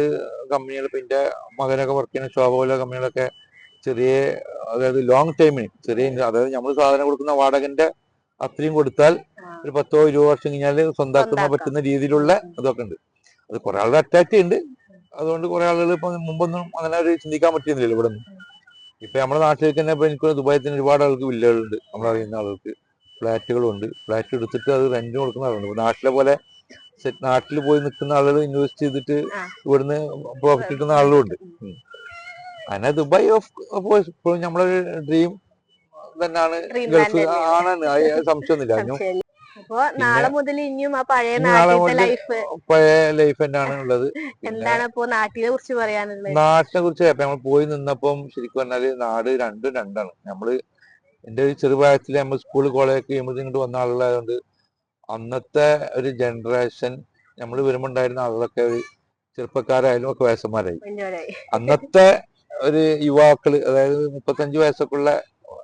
കമ്പനികൾ ഇപ്പൊ എന്റെ മകനൊക്കെ വർക്ക് ചെയ്യുന്ന ശോഭ പോലെ കമ്പനികളൊക്കെ ചെറിയ അതായത് ലോങ് ടൈമിന് ചെറിയ അതായത് നമ്മൾ സാധനം കൊടുക്കുന്ന വാടകന്റെ അത്രയും കൊടുത്താൽ ഒരു പത്തോ ഇരുപതോ വർഷം കഴിഞ്ഞാൽ സ്വന്താക്കുന്ന പറ്റുന്ന രീതിയിലുള്ള അതൊക്കെ ഉണ്ട്. അത് കുറെ ആളുകൾ അറ്റാച്ച് ചെയ്യുന്നുണ്ട് അതുകൊണ്ട് കുറെ ആളുകൾ ഇപ്പൊ മുമ്പൊന്നും അങ്ങനെ ഒരു ചിന്തിക്കാൻ പറ്റുന്നില്ല ഇവിടെ നിന്ന് ഇപ്പൊ നമ്മുടെ നാട്ടിലേക്ക് തന്നെ ഇപ്പൊ എനിക്ക് ദുബായിൽ തന്നെ ഒരുപാട് ആൾക്ക് വില്ലകളുണ്ട്. നമ്മളറിയുന്ന ആളുകൾക്ക് ഫ്ലാറ്റുകളുണ്ട് ഫ്ലാറ്റ് എടുത്തിട്ട് അത് റെന്റ് കൊടുക്കുന്ന ആളുണ്ട് നാട്ടിലെ പോലെ നാട്ടിൽ പോയി നിൽക്കുന്ന ആളുകൾ ഇൻവെസ്റ്റ് ചെയ്തിട്ട്. ഇവിടുന്ന് പ്രോഫിറ്റ് കിട്ടുന്ന ആളുകളും ഉണ്ട് ഉം. അങ്ങനെ ദുബായ് ഓഫ് കോഴ്സ് ഇപ്പോഴും നമ്മളൊരു ഡ്രീം തന്നെയാണ്. ഗൾഫ്. ആണെന്ന് സംശയമൊന്നുമില്ല. നാളെ മുതൽ ഇനിയും ആ പഴയ നാട്ടിലത്തെ ലൈഫ് പഴയ ലൈഫ് തന്നെയാണ് ഉള്ളത്. എന്താണ് ഇപ്പൊ നാട്ടിനെ കുറിച്ച് പറയാനുള്ളത്? നാട്ടിനെ കുറിച്ച് നമ്മൾ പോയി നിന്നപ്പം ശരിക്കും പറഞ്ഞാൽ നാട് രണ്ടും രണ്ടാണ്. നമ്മൾ എന്റെ ഒരു ചെറുപ്രായത്തിൽ നമ്മൾ സ്കൂൾ കോളേജ് ഒക്കെ ചെയ്യുമ്പോൾ ഇങ്ങോട്ട് വന്ന ആളുകളായതുകൊണ്ട് അന്നത്തെ ഒരു ജനറേഷൻ നമ്മൾ വരുമ്പോണ്ടായിരുന്ന ആളുകളൊക്കെ ഒരു ചെറുപ്പക്കാരായാലും ഒക്കെ വയസ്സന്മാരായി. അന്നത്തെ ഒരു യുവാക്കൾ അതായത് മുപ്പത്തഞ്ച് വയസ്സൊക്കെയുള്ള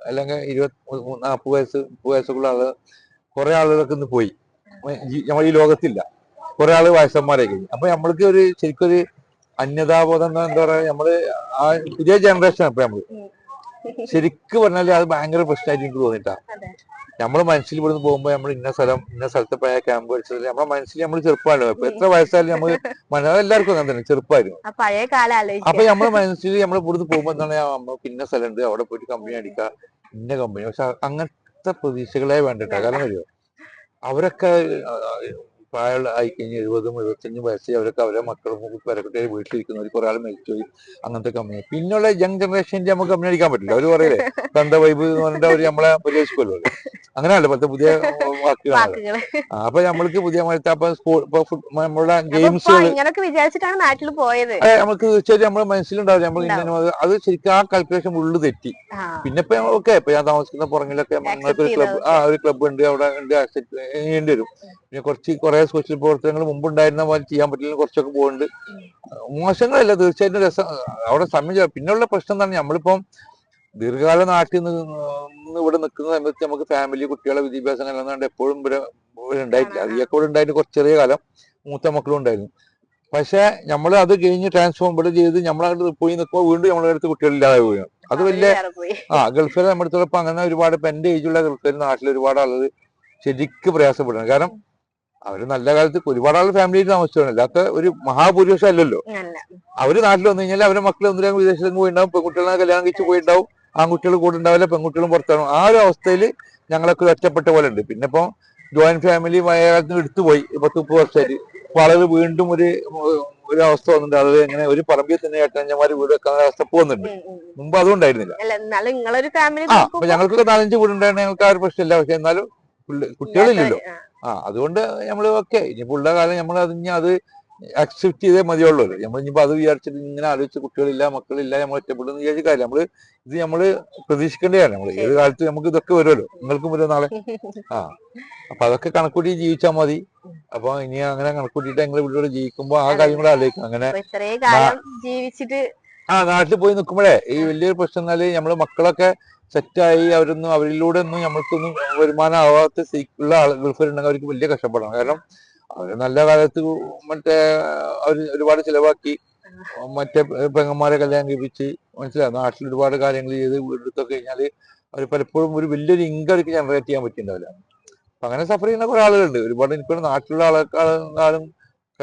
അല്ലെങ്കിൽ ഇരുപത്തി നാൽപ്പത് വയസ്സ് മുപ്പത് വയസ്സൊക്കെയുള്ള ആൾ കുറെ ആളുകളൊക്കെ ഇന്ന് പോയി. നമ്മൾ ഈ ലോകത്തില്ല. കുറെ ആൾ വയസ്സന്മാരെ കഴിഞ്ഞു. അപ്പൊ നമ്മൾക്ക് ഒരു ശരിക്കും ഒരു അന്യതാബോധം എന്താ എന്താ പറയാ നമ്മൾ ആ പുതിയ ജനറേഷൻ അപ്പൊ നമ്മൾ. ശരിക്കും പറഞ്ഞാൽ അത് ഭയങ്കര പ്രശ്നമായിട്ട് എനിക്ക് തോന്നിട്ടാ അതെ. നമ്മൾ മനസ്സിൽ ഇവിടുന്ന് പോകുമ്പോൾ നമ്മൾ ഇന്ന സ്ഥലം ഇന്ന സ്ഥലത്ത് പോയ ക്യാമ്പ് വെച്ചത് നമ്മുടെ മനസ്സിൽ നമ്മൾ ചെറുപ്പമാണല്ലോ. ഇപ്പൊ എത്ര വയസ്സായാലും നമ്മൾ എല്ലാവർക്കും അങ്ങനെ തന്നെ ചെറുപ്പമായിരുന്നു അപ്പൊ നമ്മുടെ മനസ്സിൽ നമ്മൾ ഇവിടുന്ന് പോകുമ്പോൾ എന്താണ് നമുക്ക് ഇന്ന സ്ഥലമുണ്ട് അവിടെ പോയിട്ട് കമ്പനി അടിക്കുക ഇന്ന കമ്പനി പക്ഷെ അങ്ങനത്തെ പ്രതീക്ഷകളെ വേണ്ടിട്ടാ കാരണം അറിയോ? അവരൊക്കെ പ്രായമുള്ള ആയിക്കഴിഞ്ഞ് എഴുപതും എഴുപത്തഞ്ചും വയസ്സ് അവരൊക്കെ അവരെ മക്കളും പേരക്കുട്ടിയെ വീട്ടിലിരിക്കുന്നവർ കുറെ ആൾ മരിച്ചുപോയി അങ്ങനത്തെ കമ്പനി പിന്നുള്ള യങ് ജനറേഷന്റെ നമുക്ക് കമ്പനി അടിക്കാൻ പറ്റില്ല. അവർ പറയില്ലേ തന്ത വൈബ് എന്ന് പറഞ്ഞിട്ട് അവർ നമ്മളെ പരിഹസിക്കുമല്ലോ. അങ്ങനെയല്ല പത്ത് പുതിയ വാക്കുകളാണ്. അപ്പൊ നമ്മൾക്ക് പുതിയ മഴത്തെ അപ്പൊ സ്കൂൾ നമ്മളുടെ ഗെയിംസുകൾ വിചാരിച്ചിട്ടാണ് നാട്ടിൽ പോയത്. അതെ നമുക്ക് തീർച്ചയായിട്ടും നമ്മുടെ മനസ്സിലുണ്ടാവില്ല നമ്മൾ. ഇങ്ങനെ അത് ശരിക്കും ആ കാൽക്കുലേഷൻ ഉള്ളു തെറ്റി. പിന്നെ ഇപ്പൊ ഓക്കെ ഇപ്പൊ ഞാൻ താമസിക്കുന്ന പുറങ്ങിലൊക്കെ ഞങ്ങൾക്ക് ഒരു ക്ലബ് ആ ഒരു ക്ലബ്ബ് ഉണ്ട്. അവിടെ ഉണ്ട് accept ചെയ്യേണ്ടി വരും. പിന്നെ കുറച്ച് കുറെ സോഷ്യൽ പ്രവർത്തനങ്ങൾ മുമ്പ് ഉണ്ടായിരുന്ന പോലെ ചെയ്യാൻ പറ്റില്ല കുറച്ചൊക്കെ പോകുന്നുണ്ട് മോശങ്ങളല്ല തീർച്ചയായിട്ടും രസം. അവിടെ സമയം പിന്നെയുള്ള പ്രശ്നം എന്താണ്? നമ്മളിപ്പം ദീർഘകാല നാട്ടിൽ നിന്ന് ഇവിടെ നിൽക്കുന്ന സമയത്ത് നമുക്ക് ഫാമിലി കുട്ടികളെ വിദ്യാഭ്യാസം അല്ലാണ്ട് എപ്പോഴും ഇവിടെ ഉണ്ടായിട്ടില്ല. അതിയൊക്കെ ഇവിടെ ഉണ്ടായിട്ട് കുറച്ച് ചെറിയ കാലം മൂത്ത മക്കളും ഉണ്ടായിരുന്നു. പക്ഷെ നമ്മൾ അത് കഴിഞ്ഞ് ട്രാൻസ്ഫോം ഇവിടെ ചെയ്ത് നമ്മളങ്ങോട്ട് പോയി നിൽക്കുമ്പോൾ വീണ്ടും നമ്മളെ അടുത്ത് കുട്ടികളില്ലാതെ പോയി. അത് വലിയ ആ ഗൾഫിൽ നമ്മുടെ അടുത്തുള്ളപ്പോൾ അങ്ങനെ ഒരുപാട് ഇപ്പം എന്റെ ഏജുള്ള ഗൾഫിൽ നാട്ടിൽ ഒരുപാട് ആളുകൾ ശരിക്കും പ്രയാസപ്പെടുന്നു. കാരണം അവർ നല്ല കാലത്ത് ഒരുപാട് ആൾ ഫാമിലിയിൽ താമസിച്ചാണ് അല്ലാത്ത ഒരു മഹാഭൂരിപക്ഷം അല്ലല്ലോ. അല്ല. അവർ നാട്ടിൽ വന്നു കഴിഞ്ഞാൽ അവരെ മക്കൾ ഒന്നിനും വിദേശത്തേക്ക് പോയിണ്ടാവും. പെൺകുട്ടികളെ കല്യാണം കഴിച്ച് പോയിണ്ടാവും. ആൺകുട്ടികൾ കൂടെ ഉണ്ടാവില്ല പെൺകുട്ടികളും പുറത്താണ് ആ ഒരു അവസ്ഥയിൽ ഞങ്ങളൊക്കെ ഒറ്റപ്പെട്ട പോലെ ഉണ്ട് പിന്നെ ഇപ്പൊ ജോയിന്റ് ഫാമിലി മലയാളത്തിൽ എടുത്തുപോയി പത്ത് മുപ്പത് വർഷമായിട്ട്. അപ്പൊ ആളുകൾ വീണ്ടും ഒരു ഒരു അവസ്ഥ വന്നിട്ടുണ്ട്. അത് എങ്ങനെ ഒരു പറമ്പിൽ തന്നെ ഏട്ടനഞ്ചന്മാര് വീട് വെക്കാൻ അവസ്ഥ പോകുന്നുണ്ട്. മുമ്പ് അതും ഉണ്ടായിരുന്നില്ല. ആ അപ്പൊ ഞങ്ങൾക്കൊക്കെ നാലഞ്ച് വീടുണ്ടായിരുന്നു ഞങ്ങൾക്ക് ആ ഒരു പ്രശ്നമില്ല. പക്ഷെ എന്നാലും കുട്ടികളില്ലല്ലോ. ആ അതുകൊണ്ട് നമ്മൾ ഓക്കെ ഇനിയിപ്പോ ഉള്ള കാലം നമ്മൾ അത് ഇനി അത് അക്സെപ്റ്റ് ചെയ്തേ മതിയുള്ളൂ. നമ്മൾ ഇനിയിപ്പോ അത് വിചാരിച്ചിട്ട് ഇങ്ങനെ ആലോചിച്ച് കുട്ടികളില്ല മക്കളില്ല നമ്മൾ ഒറ്റപ്പെടുന്ന വിചാരിച്ച കാര്യം. നമ്മൾ ഇത് നമ്മൾ പ്രതീക്ഷിക്കേണ്ടതാണ്. നമ്മൾ ഏത് കാലത്ത് നമുക്ക് ഇതൊക്കെ വരുമല്ലോ. നിങ്ങൾക്കും വരും നാളെ. ആ അപ്പൊ അതൊക്കെ കണക്കൂട്ടി ജീവിച്ചാൽ മതി. അപ്പൊ ഇനി അങ്ങനെ കണക്കൂട്ടിയിട്ട് ഞങ്ങൾ വീട്ടിലൂടെ ജീവിക്കുമ്പോ ആ കാര്യം കൂടെ ആലോചിക്കും. അങ്ങനെ ജീവിച്ചിട്ട് ആ നാട്ടിൽ പോയി നിൽക്കുമ്പോഴേ ഈ വലിയൊരു പ്രശ്നം എന്നാൽ നമ്മൾ മക്കളൊക്കെ സെറ്റായി അവരൊന്നും അവരിലൂടെ ഒന്നും നമ്മൾക്കൊന്നും വരുമാനം ആവാത്ത സ്ഥിതിക്കുള്ള ആൾ ഗൾഫിലുണ്ടെങ്കിൽ അവർക്ക് വലിയ കഷ്ടപ്പെടണം. കാരണം അവർ നല്ല കാലത്ത് മറ്റേ അവർ ഒരുപാട് ചിലവാക്കി. മറ്റേ പെങ്ങന്മാരെ കല്യാണം കഴിപ്പിച്ച്. മനസ്സിലായി? നാട്ടിൽ ഒരുപാട് കാര്യങ്ങൾ ചെയ്ത് വീടെടുത്തൊക്കെ കഴിഞ്ഞാൽ അവർ പലപ്പോഴും ഒരു വലിയൊരു ഇൻകം അവർക്ക് ജനറേറ്റ് ചെയ്യാൻ പറ്റിയിട്ടുണ്ടാവില്ല. അപ്പൊ അങ്ങനെ സഫർ ചെയ്യുന്ന കുറെ ആളുകളുണ്ട്. ഒരുപാട് എനിക്ക് നാട്ടിലുള്ള ആളെക്കാളും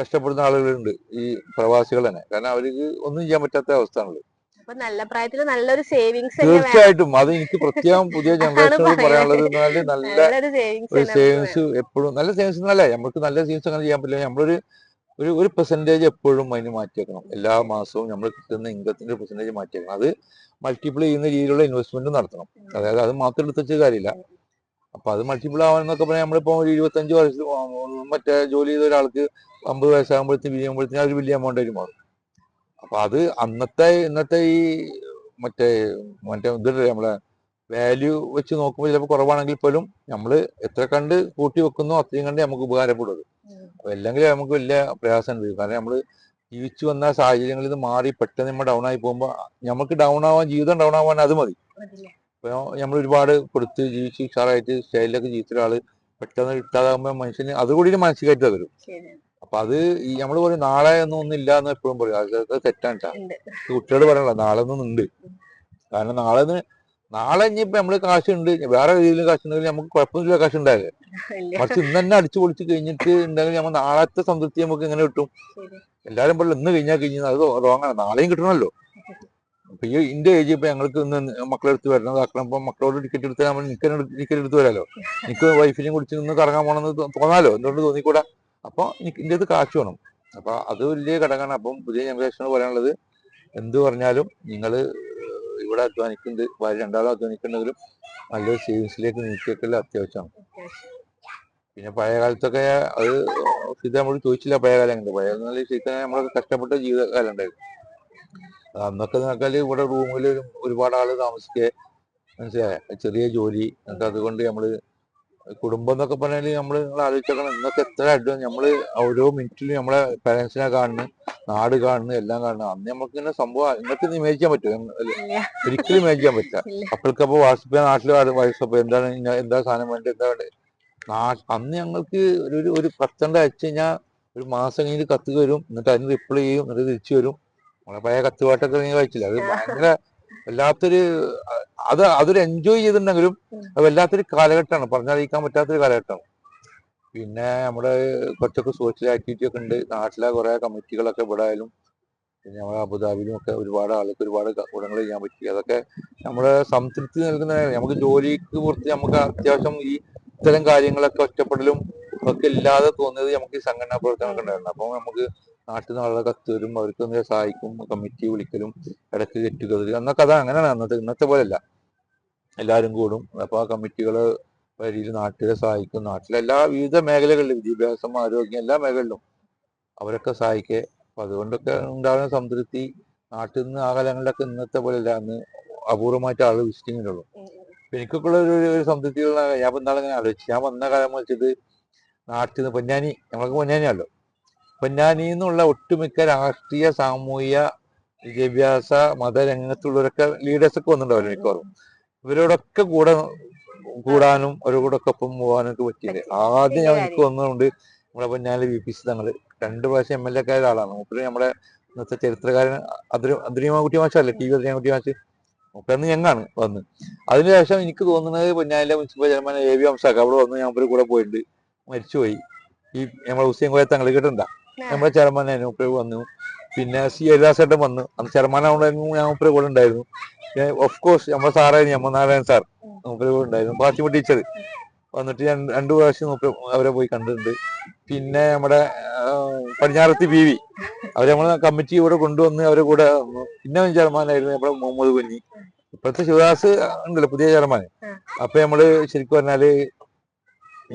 കഷ്ടപ്പെടുന്ന ആളുകളുണ്ട് ഈ പ്രവാസികൾ തന്നെ. കാരണം അവർക്ക് ഒന്നും ചെയ്യാൻ പറ്റാത്ത അവസ്ഥയാണുള്ളത്. അപ്പൊ നല്ല പ്രായത്തിൽ നല്ലൊരു സേവിങ്സ് തീർച്ചയായിട്ടും. അത് എനിക്ക് പ്രത്യേകം പുതിയ ജനറേഷനോട്. പറയാനുള്ളത്. നല്ല ഒരു സേവിങ്സ് എപ്പോഴും നല്ല സേവിങ്സ് എന്നല്ല നമുക്ക് നല്ല സേവിങ്സ് അങ്ങനെ ചെയ്യാൻ പറ്റില്ല. നമ്മളൊരു ഒരു ഒരു പെർസെന്റേജ് എപ്പോഴും അതിന് മാറ്റിയേക്കണം എല്ലാ മാസവും നമ്മൾ കിട്ടുന്ന ഇൻകത്തിന്റെ പെർസെന്റേജ് മാറ്റിയേക്കണം അത് മൾട്ടിപ്പിൾ ചെയ്യുന്ന രീതിയിലുള്ള ഇൻവെസ്റ്റ്മെന്റ് നടത്തണം. അതായത് അത് മാത്രം എടുത്ത് വെച്ച കാര്യമില്ല. അപ്പൊ അത് മൾട്ടിപ്പിൾ ആവാന്നൊക്കെ പറഞ്ഞാൽ നമ്മളിപ്പോ ഒരു ഇരുപത്തഞ്ച് വയസ്സ് മറ്റേ ജോലി ചെയ്ത ഒരാൾക്ക് അമ്പത് വയസ്സാകുമ്പോഴത്തേക്ക് ചെയ്യുമ്പോഴത്തേക്കും അത് വലിയ എമൗണ്ട് ആയിട്ട് മാറും. അപ്പൊ അത് അന്നത്തെ ഇന്നത്തെ ഈ മറ്റേ മറ്റേ ഇതുണ്ട് നമ്മളെ വാല്യൂ വെച്ച് നോക്കുമ്പോൾ ചിലപ്പോൾ കുറവാണെങ്കിൽ പോലും നമ്മൾ എത്ര കണ്ട് കൂട്ടി വെക്കുന്നോ അത്രയും കണ്ട് നമുക്ക് ഉപകാരപ്പെടും. അപ്പൊ അല്ലെങ്കിൽ നമുക്ക് വലിയ പ്രയാസം ഉണ്ട് കാരണം നമ്മൾ ജീവിച്ചു വന്ന സാഹചര്യങ്ങളിൽ നിന്ന് മാറി പെട്ടെന്ന് നമ്മൾ ഡൗൺ ആയി പോകുമ്പോൾ നമുക്ക് ഡൗൺ ആവാൻ ജീവിതം ഡൗൺ ആവാൻ അത് മതി. നമ്മൾ ഒരുപാട് കൊടുത്ത് ജീവിച്ച് ഉഷാറായിട്ട് സ്റ്റൈലിലൊക്കെ ജീവിച്ച ഒരാൾ പെട്ടെന്ന് കിട്ടാതാകുമ്പോൾ മനുഷ്യന് അതുകൂടി മാനസികമായിട്ട് വരും. അപ്പൊ അത് ഈ നമ്മൾ പറയും നാളെ ഒന്നും ഒന്നില്ല എന്ന് എപ്പോഴും പറയും. അത് തെറ്റാണ് കേട്ടോ. ഉണ്ട്. കുട്ടിയോട് പറയണല്ലോ നാളെ ഒന്നും ഉണ്ട് കാരണം നാളെ ഒന്ന് നാളെ ഇനിയിപ്പോ നമ്മൾ കാശുണ്ട്. വേറെ രീതിയിൽ കാശുണ്ടെങ്കിൽ നമുക്ക് കുഴപ്പമൊന്നുമില്ല കാശ് ഉണ്ടാവില്ല മറിച്ച് ഇന്ന് തന്നെ അടിച്ചു പൊളിച്ച് കഴിഞ്ഞിട്ട് ഉണ്ടെങ്കിൽ നമ്മൾ നാളത്തെ സംതൃപ്തി നമുക്ക് എങ്ങനെ കിട്ടും? എല്ലാരും പറയും ഇന്ന് കഴിഞ്ഞാൽ കഴിഞ്ഞാൽ അത് റോങ്ങാണ് നാളെയും കിട്ടണമല്ലോ അപ്പൊ ഈ ഇന്റെ ഏജ് ഇപ്പൊ ഞങ്ങൾക്ക് ഇന്ന് മക്കളെടുത്ത് വരണം ഇതാക്കണം അപ്പൊ മക്കളോട് ടിക്കറ്റ് എടുത്താൽ നമ്മൾ എനിക്ക് ടിക്കറ്റ് എടുത്ത് വരാലോ. എനിക്ക് വൈഫിനെയും കുടിച്ച് നിന്ന് കറങ്ങാൻ പോകണമെന്ന് തോ- തോന്നാലോ? എന്തുകൊണ്ട് തോന്നിക്കൂടാ? അപ്പൊ എനിക്ക് ഇതിന്റെ അത് കാശ് വേണം. അപ്പോൾ അത് വലിയ ഘടകമാണ്. അപ്പം പുതിയ ജനറേഷനോട് പറയാനുള്ളത് എന്ത് പറഞ്ഞാലും നിങ്ങൾ ഇവിടെ അധ്വാനിക്കുന്നുണ്ട് ഭാര്യ രണ്ടാളും അധ്വാനിക്കുന്നുണ്ടെങ്കിലും നല്ലൊരു സേവിങ്സിലേക്ക് നീക്കിയൊക്കെ അത്യാവശ്യമാണ്. പിന്നെ പഴയ കാലത്തൊക്കെ അത് സീത നമ്മൾ ചോദിച്ചില്ല പഴയ കാലം എങ്ങനെ പഴയ കാലം സീത നമ്മളൊക്കെ കഷ്ടപ്പെട്ട ജീവിതകാലം ഉണ്ടായിരുന്നു അന്നൊക്കെ നോക്കാൽ ഇവിടെ റൂമിൽ ഒരുപാട് ആൾ താമസിക്കുക മനസ്സിലായ? ചെറിയ ജോലി എന്നിട്ട് അതുകൊണ്ട് നമ്മൾ കുടുംബം എന്നൊക്കെ പറഞ്ഞാൽ നമ്മൾ നിങ്ങൾ ആലോചിച്ചേക്കണം. ഇന്നൊക്കെ എത്ര അഡ്വാൻസ് നമ്മൾ ഓരോ മിനിറ്റിലും നമ്മളെ പാരന്റ്സിനെ കാണുന്നു നാട് കാണുന്നു എല്ലാം കാണുന്നു. അന്ന് നമുക്ക് ഇങ്ങനെ സംഭവം ഇന്നത്തെ ചെയ്യാൻ പറ്റും ഒരിക്കലും ചെയ്യാൻ പറ്റില്ല. ഇല്ല. അപ്പോഴേക്കപ്പോ വാട്സപ്പ് നാട്ടിൽ വാട്സപ്പ് എന്താണ് എന്താ സാധനം വേണ്ടത് എന്താ വേണ്ടത് അന്ന് ഞങ്ങൾക്ക് ഒരു ഒരു- ഒരു കത്തണ്ട അയച്ചു കഴിഞ്ഞാൽ ഒരു മാസം കഴിഞ്ഞ് കത്ത് വരും. എന്നിട്ട് അതിന് റിപ്ലൈ ചെയ്യും എന്നിട്ട് തിരിച്ചു വരും. നമ്മളെ പഴയ കത്തുപാട്ടൊക്കെ നീ വായിച്ചില്ല? അത് ഭയങ്കര വല്ലാത്തൊരു അത് അതൊരു എൻജോയ് ചെയ്തിട്ടുണ്ടെങ്കിലും അത് വല്ലാത്തൊരു കാലഘട്ടമാണ്. പറഞ്ഞറിയിക്കാൻ പറ്റാത്തൊരു കാലഘട്ടമാണ്. പിന്നെ നമ്മുടെ കുറച്ചൊക്കെ സോഷ്യൽ ആക്ടിവിറ്റി ഒക്കെ ഉണ്ട്. നാട്ടിലെ കുറെ കമ്മിറ്റികളൊക്കെ ഇവിടെ ആയാലും പിന്നെ നമ്മുടെ അബുദാബിയിലും ഒക്കെ ഒരുപാട് ആൾക്ക് ഒരുപാട് ഗുണങ്ങൾ ചെയ്യാൻ പറ്റി. അതൊക്കെ നമ്മുടെ സംതൃപ്തി നൽകുന്ന നമുക്ക് ജോലിക്ക് പുറത്ത് നമുക്ക് അത്യാവശ്യം ഈ ഇത്തരം കാര്യങ്ങളൊക്കെ ഒറ്റപ്പെടലും ഒക്കെ ഇല്ലാതെ തോന്നിയത് നമുക്ക് ഈ സംഘടനാ പ്രവർത്തനമൊക്കെ ഉണ്ടായിരുന്നു അപ്പൊ നമുക്ക് നാട്ടിൽ നിന്ന് ആളുകൾ കത്ത് വരും അവർക്ക് എന്തെങ്കിലും സഹായിക്കും കമ്മിറ്റി വിളിക്കലും ഇടയ്ക്ക് കെട്ടുകതിൽ അന്നൊക്കെ അതാ അങ്ങനെയാണ്. അന്നത്തെ ഇന്നത്തെ പോലെയല്ല. എല്ലാവരും കൂടും. അപ്പോൾ ആ കമ്മിറ്റികൾ വരിയിൽ നാട്ടിലെ സഹായിക്കും. നാട്ടിലെ എല്ലാ വിവിധ മേഖലകളിലും വിദ്യാഭ്യാസം ആരോഗ്യം എല്ലാ മേഖലയിലും അവരൊക്കെ സഹായിക്കുക അപ്പൊ അതുകൊണ്ടൊക്കെ ഉണ്ടാകുന്ന സംതൃപ്തി നാട്ടിൽ നിന്ന് ആ കാലങ്ങളിലൊക്കെ ഇന്നത്തെ പോലെയല്ല. അന്ന് അപൂർവമായിട്ട് ആൾ വിസിറ്റിങ്ങിലുള്ളൂ എനിക്കൊക്കെ ഉള്ള ഒരു ഒരു സംതൃപ്തിയുള്ള ഞാൻ ഇന്നാളിങ്ങനെ ഇന്നാളെ ആലോചിച്ചു. ഞാൻ വന്ന കാലം വെച്ചിട്ട് നാട്ടിൽ നിന്ന് പൊന്നാനി ഞങ്ങൾക്ക് പൊന്നാനിയാണല്ലോ. പൊന്നാനി എന്നുള്ള ഒട്ടുമിക്ക രാഷ്ട്രീയ സാമൂഹിക വിദ്യാഭ്യാസ മതരംഗത്തുള്ളവരൊക്കെ ലീഡേഴ്സ് ഒക്കെ വന്നിട്ടുണ്ടാവില്ല മിക്കവാറും? ഇവരോടൊക്കെ കൂടെ കൂടാനും അവരോടൊക്കെ ഒപ്പം പോകാനും ഒക്കെ പറ്റിയത് ആദ്യം ഞാൻ എനിക്ക് വന്നതുകൊണ്ട് നമ്മളെ പൊന്നാനി വി പി സി തങ്ങൾ രണ്ട് പ്രാവശ്യം എം എൽ എ ആയ ആളാണ്. മൂപ്പര് നമ്മുടെ ഇന്നത്തെ ചരിത്രകാരൻ അതിരി അതിരിമാകുട്ടി മാഷല്ലേ ടി വി അതിരിമാകുട്ടി മാഷ് മൂപ്പരന്ന് ഞങ്ങാണ് വന്ന്. അതിനുശേഷം എനിക്ക് തോന്നുന്നത് പൊന്നാനിലെ മുനിസിപ്പൽ ചെയർമാൻ എ വി അംസാക്ക് അവിടെ വന്ന് ഞാൻ കൂടെ പോയിട്ടുണ്ട്. മരിച്ചുപോയി. ഈ നമ്മളെ ഹുസൈൻ കോയ തങ്ങൾ കേട്ടിട്ടുണ്ടാ? നമ്മുടെ ചെയർമാൻ മൂപ്പര് വന്നു. പിന്നെ സി ഹരിദാസേട്ടൻ വന്നു. അന്ന് ചെയർമാൻ ചെയർമാനാവുണ്ടായിരുന്നു ഞാൻ മൂപ്പര് കൂടെ ഉണ്ടായിരുന്നു. ഓഫ് കോഴ്സ് നമ്മുടെ സാറായിരുന്നു യമനാരായണൻ നാരായണൻ സാർ മൂപ്പര് കൂടെ ഉണ്ടായിരുന്നു. ഫാത്തിമ ടീച്ചർ വന്നിട്ട് ഞാൻ രണ്ടു പ്രാവശ്യം അവരെ പോയി കണ്ടിട്ടുണ്ട്. പിന്നെ നമ്മുടെ പടിഞ്ഞാറത്തി ബി വി. അവരെ നമ്മളെ കമ്മിറ്റി ഇവിടെ കൊണ്ടുവന്ന് അവരെ കൂടെ പിന്നെ ചെയർമാനായിരുന്നു നമ്മുടെ മുഹമ്മദ് കുഞ്ഞി ഇപ്പോഴത്തെ ശിവദാസ് ഉണ്ടല്ലോ പുതിയ ചെയർമാൻ. അപ്പൊ നമ്മൾ ശരിക്കും പറഞ്ഞാൽ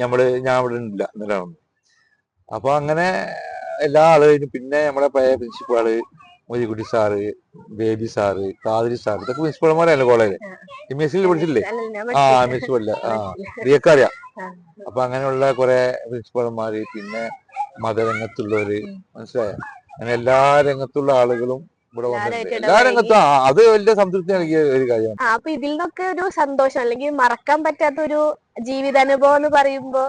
നമ്മൾ ഞാൻ ഇവിടെ ഇല്ല വന്നു അപ്പൊ അങ്ങനെ എല്ലാ ആളുകളും പിന്നെ നമ്മുടെ പഴയ principal Moykutty sir Baby sir Kathiri sir ഇതൊക്കെ പ്രിൻസിപ്പൾമാരല്ലേ കോളേജിൽ എം എസ് സിയിൽ പഠിച്ചില്ലേ ആ എം എസ് സി പഠില്ല ആ. അപ്പൊ അങ്ങനെയുള്ള കുറെ പ്രിൻസിപ്പൾമാര് പിന്നെ മതരംഗത്തുള്ളവര് മനസ്സിലായ? അങ്ങനെ എല്ലാ രംഗത്തുള്ള ആളുകളും ഇവിടെ വന്നിട്ടുണ്ട്. എല്ലാ രംഗത്തും അത് വലിയ സംതൃപ്തി നൽകിയ ഒരു കാര്യമാണ്. അപ്പൊ ഇതിൽ നിന്നൊക്കെ ഒരു സന്തോഷം അല്ലെങ്കിൽ മറക്കാൻ പറ്റാത്ത ഒരു ജീവിതാനുഭവം എന്ന് പറയുമ്പോ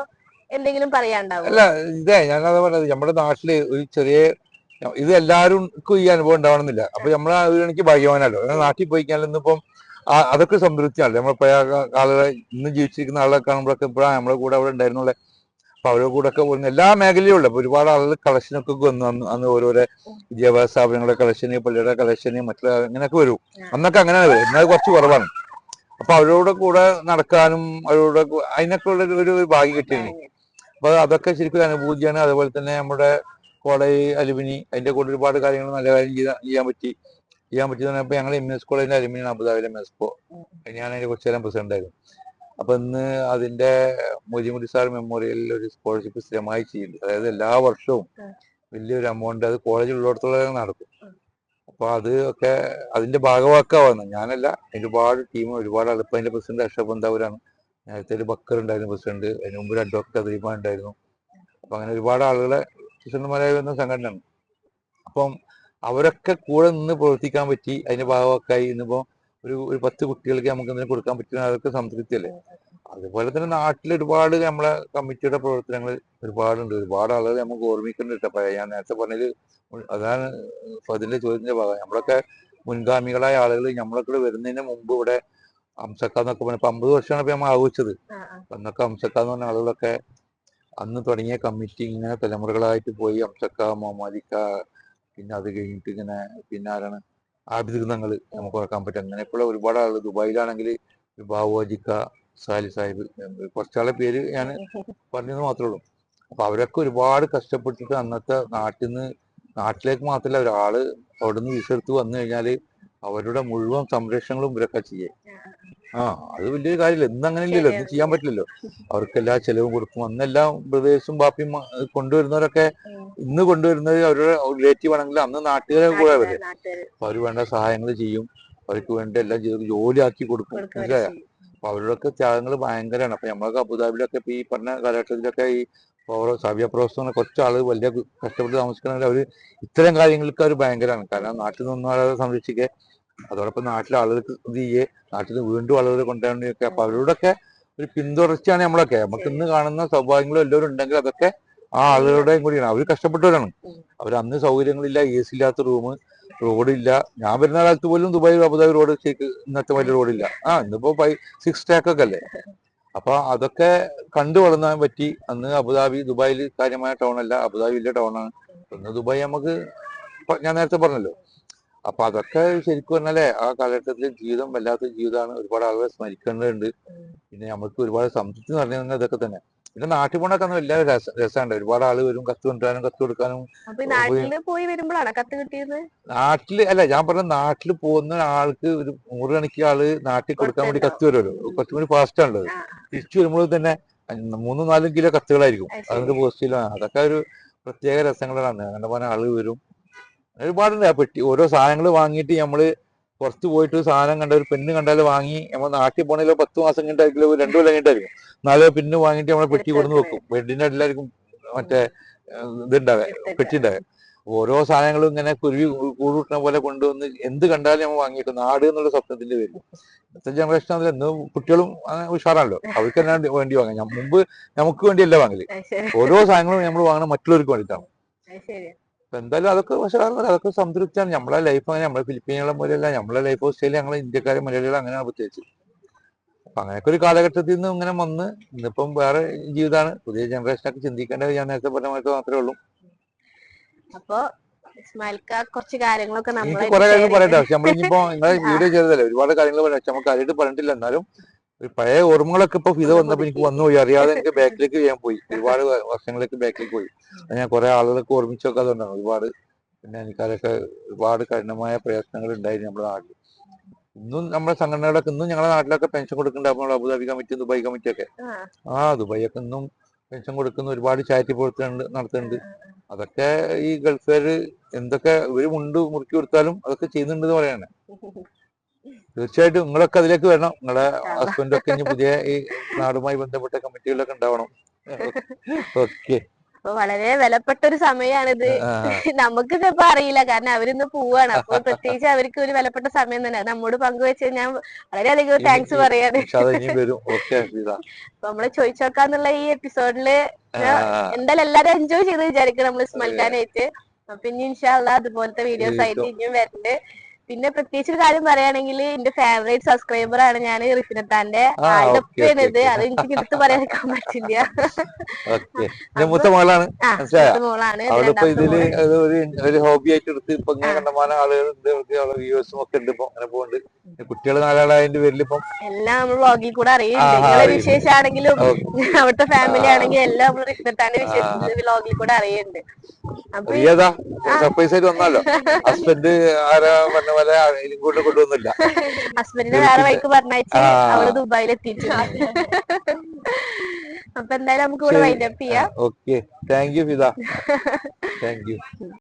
എന്തെങ്കിലും പറയാണ്ടാവും അല്ല ഇതേ ഞാനത് പറഞ്ഞത്. നമ്മുടെ നാട്ടിൽ ഒരു ചെറിയ ഇത് എല്ലാവർക്കും ഈ അനുഭവം ഉണ്ടാവണമെന്നില്ല. അപ്പൊ നമ്മളെ ഒരു എനിക്ക് ഭാഗ്യവാനല്ലോ നാട്ടിൽ പോയി കഴിഞ്ഞാൽ ഇന്നിപ്പം അതൊക്കെ സംതൃപ്തിയാണ് നമ്മളെ പഴയ കാലം ഇന്ന് ജീവിച്ചിരിക്കുന്ന ആളുകളെ കാണുമ്പോഴൊക്കെ ഇപ്പോഴാണ് നമ്മളെ കൂടെ അവിടെ ഉണ്ടായിരുന്നുള്ള. അപ്പൊ അവരുടെ കൂടെ ഒക്കെ പോകുന്ന എല്ലാ മേഖലയും ഉള്ള. ഒരുപാട് ആളുകൾ കളക്ഷനൊക്കെ വന്നു. അന്ന് അന്ന് ഓരോരോ വിദ്യാഭ്യാസ സ്ഥാപനങ്ങളുടെ കളക്ഷന് പള്ളിയുടെ കളക്ഷന് മറ്റുള്ള അങ്ങനെയൊക്കെ വരും. അന്നൊക്കെ അങ്ങനെയാണ് വരും എന്നാൽ കുറച്ച് കുറവാണ്. അപ്പൊ അവരോട് കൂടെ നടക്കാനും അവരോട് അതിനൊക്കെ ഉള്ള ഒരു- ഒരു ഭാഗ്യം കിട്ടിയിരുന്നു അപ്പൊ അതൊക്കെ ശരിക്കും ഒരു അനുഭൂതിയാണ്. അതുപോലെ തന്നെ നമ്മുടെ കോളേജ് അലുമിനി അതിന്റെ കൂടെ ഒരുപാട് കാര്യങ്ങൾ നല്ല കാര്യം ചെയ്ത ചെയ്യാൻ പറ്റി. ചെയ്യാൻ പറ്റി പറഞ്ഞപ്പോ ഞങ്ങൾ എം എസ് കോളേജിന്റെ അലുമിനിയാണ് അബുദാബിയിലെ പോ ഞാൻ അതിന്റെ കുറച്ച് നേരം പ്രസിഡന്റ് ആയിരുന്നു. അപ്പൊ ഇന്ന് അതിന്റെ മൊജിമുടി സാർ മെമ്മോറിയലിൽ ഒരു സ്കോളർഷിപ്പ് സ്ഥിരമായി ചെയ്യുന്നുണ്ട്. അതായത് എല്ലാ വർഷവും വലിയൊരു എമൗണ്ട് അത് കോളേജിൽ ഉള്ളിടത്തോളം നടക്കും. അപ്പോൾ അത് ഒക്കെ അതിന്റെ ഭാഗവാക്കാവുന്നു ഞാനല്ല ഒരുപാട് ടീം ഒരുപാട് ആൾ ഇപ്പൊ അതിന്റെ പ്രസിഡന്റ് അക്ഷബ് നേരത്തെ ഒരു ബക്കർ ഉണ്ടായിരുന്നു പ്രസിഡന്റ്. അതിന് മുമ്പ് ഒരു അഡ്വക്കറ്റ് അദ്ദേഹം ഉണ്ടായിരുന്നു. അപ്പൊ അങ്ങനെ ഒരുപാട് ആളുകളെ പ്രസിഡന്റുമാരായി വരുന്ന സംഘടനയാണ്. അപ്പം അവരൊക്കെ കൂടെ നിന്ന് പ്രവർത്തിക്കാൻ പറ്റി അതിന്റെ ഭാഗമൊക്കെയായി ഇന്നിപ്പോ ഒരു ഒരു പത്ത് കുട്ടികൾക്ക് നമുക്ക് എന്തെങ്കിലും കൊടുക്കാൻ പറ്റുന്ന അതൊക്കെ സംതൃപ്തിയല്ലേ? അതുപോലെ തന്നെ നാട്ടിൽ ഒരുപാട് നമ്മളെ കമ്മിറ്റിയുടെ പ്രവർത്തനങ്ങൾ ഒരുപാടുണ്ട്. ഒരുപാട് ആളുകൾ നമുക്ക് ഓർമ്മിക്കുന്നുണ്ട് അപ്പൊ ഞാൻ നേരത്തെ പറഞ്ഞത് അതാണ് അതിന്റെ ചോദ്യത്തിന്റെ ഭാഗം. നമ്മളൊക്കെ മുൻഗാമികളായ ആളുകൾ നമ്മളൊക്കെ വരുന്നതിന് മുമ്പ് ഇവിടെ അംസക്ക പറഞ്ഞു ഇപ്പൊ അമ്പത് വർഷമാണ് ഇപ്പൊ നമ്മൾ ആഘോഷിച്ചത്. അന്നൊക്കെ അംസക്കാന്ന് പറഞ്ഞ ആളുകളൊക്കെ അന്ന് തുടങ്ങിയ കമ്മിറ്റി ഇങ്ങനെ തലമുറകളായിട്ട് പോയി അംസക്ക മൊമാലിക്ക പിന്നെ അത് കഴിഞ്ഞിട്ട് ഇങ്ങനെ പിന്നെ ആരാണ്? ആബിദങ്ങൾ നമുക്ക് ഓർക്കാൻ പറ്റും. അങ്ങനെയൊക്കെയുള്ള ഒരുപാട് ആളുകൾ ദുബായിലാണെങ്കിൽ ബാബുജിക്ക സാലി സാഹിബ് കുറച്ചാളെ പേര് ഞാൻ പറഞ്ഞത് മാത്രമേ ഉള്ളൂ. അപ്പൊ അവരൊക്കെ ഒരുപാട് കഷ്ടപ്പെട്ടിട്ട് അന്നത്തെ നാട്ടിൽ നിന്ന് നാട്ടിലേക്ക് മാത്രമല്ല ഒരാൾ അവിടെ നിന്ന് വിസ എടുത്ത് വന്നു കഴിഞ്ഞാൽ അവരുടെ മുഴുവൻ സംരക്ഷണങ്ങളും ഇവരൊക്കെ ചെയ്യേ. ആ അത് വലിയൊരു കാര്യമില്ല. ഇന്ന് അങ്ങനെ ഇല്ലല്ലോ ഇന്ന് ചെയ്യാൻ പറ്റില്ലല്ലോ. അവർക്കെല്ലാ ചെലവും കൊടുക്കും. അന്നെല്ലാം ബ്രദേഴ്സും ബാപ്പിയും കൊണ്ടുവരുന്നവരൊക്കെ. ഇന്ന് കൊണ്ടുവരുന്നത് അവരുടെ റിലേറ്റീവ് ആണെങ്കിൽ അന്ന് നാട്ടുകാരെ കൂടെ അവർ അപ്പൊ അവർ വേണ്ട സഹായങ്ങൾ ചെയ്യും. അവർക്ക് വേണ്ട എല്ലാം ചെയ്ത് ജോലിയാക്കി കൊടുക്കും. മനസ്സിലായോ. അപ്പൊ അവരുടെയൊക്കെ ത്യാഗങ്ങൾ ഭയങ്കരമാണ് അപ്പൊ നമ്മളൊക്കെ അബുദാബിയിലൊക്കെ ഇപ്പൊ ഈ പറഞ്ഞ കാലഘട്ടത്തിലൊക്കെ ഈ ഓരോ സഭ്യ പ്രോസസ് കുറച്ച് ആൾ വലിയ കഷ്ടപ്പെട്ട് താമസിക്കണമെങ്കിൽ അവർ ഇത്തരം കാര്യങ്ങൾക്ക് അവർ ഭയങ്കരമാണ് കാരണം നാട്ടിൽ നിന്നും അവരെ സംരക്ഷിക്കുക അതോടൊപ്പം നാട്ടിലെ ആളുകൾക്ക് ഇത് ചെയ്യേ നാട്ടിൽ നിന്ന് വീണ്ടും ആളുകൾ കൊണ്ടുവരണമെന്നൊക്കെ അപ്പൊ അവരോടൊക്കെ ഒരു പിന്തുടർച്ചയാണ് നമ്മളൊക്കെ. നമുക്ക് ഇന്ന് കാണുന്ന സൗഭാഗ്യങ്ങളും എല്ലാവരും ഉണ്ടെങ്കിൽ അതൊക്കെ ആ ആളുകളുടെയും കൂടിയാണ്. അവർ കഷ്ടപ്പെട്ടവരാണ്. അവർ അന്ന് സൗകര്യങ്ങളില്ല എ സി ഇല്ലാത്ത റൂം റോഡില്ല ഞാൻ വരുന്ന കാലത്ത് പോലും ദുബായ് അബുദാബി റോഡ് ഇന്നത്തെ വലിയ റോഡില്ല ആ ഇന്നിപ്പോ സിക്സ് ട്രാക്ക് ഒക്കെ അല്ലേ? അപ്പൊ അതൊക്കെ കണ്ടു വളർന്നാൻ പറ്റി. അന്ന് അബുദാബി ദുബായിൽ കാര്യമായ ടൗൺ അല്ല. അബുദാബി വലിയ ടൗൺ ആണ്. ഇന്ന് ദുബായ് നമുക്ക് ഞാൻ നേരത്തെ പറഞ്ഞല്ലോ. അപ്പൊ അതൊക്കെ ശരിക്കും പറഞ്ഞാലേ ആ കാലഘട്ടത്തിലെ ജീവിതം വല്ലാത്ത ജീവിതമാണ്. ഒരുപാട് ആളുകളെ സ്മരിക്കേണ്ടതുണ്ട് പിന്നെ നമുക്ക് ഒരുപാട് സംതൃപ്തി നിറഞ്ഞ ഇതൊക്കെ തന്നെ. പിന്നെ നാട്ടിൽ പോണൊക്കെ എല്ലാ രസമുണ്ട്. ഒരുപാട് ആൾ വരും കത്ത് കൊണ്ടുവരാനും കത്ത് കൊടുക്കാനും. പോയി വരുമ്പോഴാണ് കത്ത് കിട്ടിയത്? നാട്ടിൽ അല്ല ഞാൻ പറഞ്ഞ നാട്ടിൽ പോകുന്ന ആൾക്ക് ഒരു നൂറുകണക്കിന് ആൾ നാട്ടിൽ കൊടുക്കാൻ വേണ്ടി കത്ത് വരുമല്ലോ. കുറച്ചും കൂടി ഫാസ്റ്റ് ആണല്ലോ. തിരിച്ചു വരുമ്പോൾ തന്നെ മൂന്നും നാലും കിലോ കത്തുകളായിരിക്കും. അതിന്റെ പോസ്റ്റിലാണ് അതൊക്കെ ഒരു പ്രത്യേക രസങ്ങളാണ്. അങ്ങനെ പോലെ ആൾ വരും. ഒരുപാടുണ്ട്. ആ പെട്ടി ഓരോ സാധനങ്ങൾ വാങ്ങിയിട്ട് നമ്മൾ പുറത്ത് പോയിട്ട് സാധനം കണ്ട ഒരു പെണ്ണ് കണ്ടാൽ വാങ്ങി നമ്മൾ നാട്ടിൽ പോകണമെങ്കിലോ പത്ത് മാസം കഴിഞ്ഞിട്ടായിരിക്കും രണ്ടു കൊല്ലം കഴിഞ്ഞിട്ടായിരിക്കും. നാലോ പെണ്ണ് വാങ്ങിയിട്ട് നമ്മളെ പെട്ടി കൊടുന്ന് വെക്കും. ബെഡിന്റെ അടിയിലായിരിക്കും മറ്റേ ഇതുണ്ടാവേ ഇതുണ്ടാവുക പെട്ടി ഉണ്ടാവുക ഓരോ സാധനങ്ങളും ഇങ്ങനെ കുരുവി കൂടുകൂട്ടണ പോലെ കൊണ്ടുവന്ന് എന്ത് കണ്ടാലും നമ്മൾ വാങ്ങിയിട്ട് നാട് എന്നുള്ള സ്വപ്നത്തിന്റെ പേര് ഇന്നത്തെ ജനറേഷൻ അതിൽ ഇന്ന് കുട്ടികളും ഉഷാറാണല്ലോ. അവർക്ക് തന്നെ വേണ്ടി വാങ്ങാം. മുമ്പ് നമുക്ക് വേണ്ടിയല്ല വാങ്ങൽ. ഓരോ സാധനങ്ങളും നമ്മൾ വാങ്ങണം മറ്റുള്ളവർക്ക് വേണ്ടിയിട്ടാണ്. അപ്പൊ എന്തായാലും അതൊക്കെ പക്ഷേ അതൊക്കെ സംതൃപ്തിയാണ്. നമ്മളെ ലൈഫ് അങ്ങനെ നമ്മളെ ഫിലിപ്പീനുകളെ പോലെയല്ല നമ്മളെ ലൈഫ് സ്റ്റൈൽ ഞങ്ങൾ ഇന്ത്യക്കാരെ മലയാളികളും അങ്ങനെയാണ് പ്രത്യേകിച്ച് അപ്പൊ അങ്ങനെയൊക്കെ ഒരു കാലഘട്ടത്തിൽ നിന്ന് ഇങ്ങനെ വന്ന് ഇന്നിപ്പം വേറെ ജീവിതമാണ് പുതിയ ജനറേഷനൊക്കെ ചിന്തിക്കേണ്ടത് ഞാൻ നേരത്തെ പറഞ്ഞ മാത്രമേ ഉള്ളൂ. അപ്പൊ കുറച്ച് കാര്യങ്ങളൊക്കെ നമ്മൾ നമ്മളെ കുറെ കാര്യങ്ങൾ പറയട്ടെ. പക്ഷെ നമ്മളിപ്പോ നിങ്ങളെ വീഡിയോ ചെയ്തതല്ലേ? ഒരുപാട് കാര്യങ്ങൾ പറയാം പക്ഷെ നമുക്ക് കാര്യമായിട്ട് പറഞ്ഞിട്ടില്ല. എന്നാലും പഴയ ഓർമ്മകളൊക്കെ ഇപ്പൊ ഇത് വന്നപ്പോ എനിക്ക് വന്നു പോയി. അറിയാതെ എനിക്ക് ബാക്കിലേക്ക് ചെയ്യാൻ പോയി. ഒരുപാട് വർഷങ്ങളിലേക്ക് ബാക്കിലേക്ക് പോയി. ഞാൻ കുറെ ആളുകളൊക്കെ ഓർമ്മിച്ചൊക്കെ അതുകൊണ്ടാണ് ഒരുപാട് പിന്നെ എനിക്കതൊക്കെ ഒരുപാട് കഠിനമായ പ്രയത്നങ്ങൾ ഉണ്ടായിരുന്നു നമ്മുടെ നാട്ടിൽ ഇന്നും നമ്മുടെ സംഘടനകളൊക്കെ ഇന്നും ഞങ്ങളുടെ നാട്ടിലൊക്കെ പെൻഷൻ കൊടുക്കുന്നുണ്ട്. അപ്പോൾ അബുദാബി കമ്മിറ്റി ദുബായ് കമ്മിറ്റി ഒക്കെ. ആ, ദുബായ് ഒക്കെ ഇന്നും പെൻഷൻ കൊടുക്കുന്ന. ഒരുപാട് ചാരിറ്റി പ്രവർത്തനം നടത്തുന്നുണ്ട്. അതൊക്കെ ഈ ഗൾഫുകാര് എന്തൊക്കെ ഇവർ മുണ്ട് മുറുക്കി കൊടുത്താലും അതൊക്കെ ചെയ്യുന്നുണ്ടെന്ന് പറയാണ്. തീർച്ചയായിട്ടും നിങ്ങളൊക്കെ അതിലേക്ക് വരണം. നിങ്ങളെ ഹസ്ബൻഡൊക്കെ ഇനി പുതിയ ഈ നാടുമായി ബന്ധപ്പെട്ട കമ്മിറ്റികളിലൊക്കെ ഉണ്ടാവണം. ഓക്കെ. അപ്പൊ വളരെ വിലപ്പെട്ട ഒരു സമയമാണിത് നമുക്ക് ഇപ്പൊ അറിയില്ല. കാരണം അവരിന്ന് പോവാണ്. അപ്പൊ പ്രത്യേകിച്ച് അവർക്ക് ഒരു വിലപ്പെട്ട സമയം തന്നെ. നമ്മോട് പങ്കുവെച്ച് ഞാൻ വളരെയധികം താങ്ക്സ് പറയാണ് അപ്പൊ നമ്മൾ ചോദിച്ചോക്കാന്നുള്ള ഈ എപ്പിസോഡിൽ എന്തായാലും എല്ലാരും എൻജോയ് ചെയ്ത് വിചാരിക്കണം. നമ്മൾ സ്മൽക്കാനായിട്ട് ഇനി ഇൻഷാല്ല അതുപോലത്തെ വീഡിയോസ് ആയിട്ട്. ഇനിയും വരുന്നുണ്ട് പിന്നെ പ്രത്യേകിച്ച് ഒരു കാര്യം പറയുകയാണെങ്കിൽ എന്റെ ഫേവറേറ്റ് സബ്സ്ക്രൈബർ ആണ് ഞാൻ റിഫിനത്താന്റെ ഇത്. അത് എനിക്ക് എടുത്ത് പറയാൻ പറ്റില്ല? മോളാണ്. ഒരു ഹോബി ആയിട്ട് എടുത്ത് ഇപ്പൊ ഇങ്ങനെ കണ്ടമാനം വ്യൂവേഴ്സും ഒക്കെ ഉണ്ട് ഇപ്പൊ. അങ്ങനെ പോകുന്നുണ്ട് കുട്ടികൾ നാലാളായതിന്റെ പേരിൽ ഇപ്പം എല്ലാം നമ്മൾ വ്ളോഗിൽ കൂടെ അറിയുന്നുണ്ട്. ആ, നിങ്ങളെ അറിയും. വിശേഷമാണെങ്കിലും ഓക്കേ. അവിടുത്തെ ഫാമിലി. ആണെങ്കിലും എല്ലാം നമ്മൾ റിഫിനത്താന്റെ വിശേഷം വ്ളോഗിൽ കൂടെ അറിയുന്നുണ്ട്. അപ്പൊ ഈ- സർപ്രൈസ് ആയിട്ട് വന്നാലോ? ഹസ്ബൻഡ് ആരാ പറഞ്ഞ പോലെ ഇങ്ങോട്ട് കൊണ്ടുവന്നില്ല. ഹസ്ബൻഡിനെ വേറെ വൈക്ക് പറഞ്ഞയച്ച്. അവൾ ദുബായിൽ എത്തിയിട്ടുണ്ട്. അപ്പൊ എന്തായാലും നമുക്ക് ഇവിടെ. വൈൻഡപ്പ് ചെയ്യാം. Okay thank you Fida thank you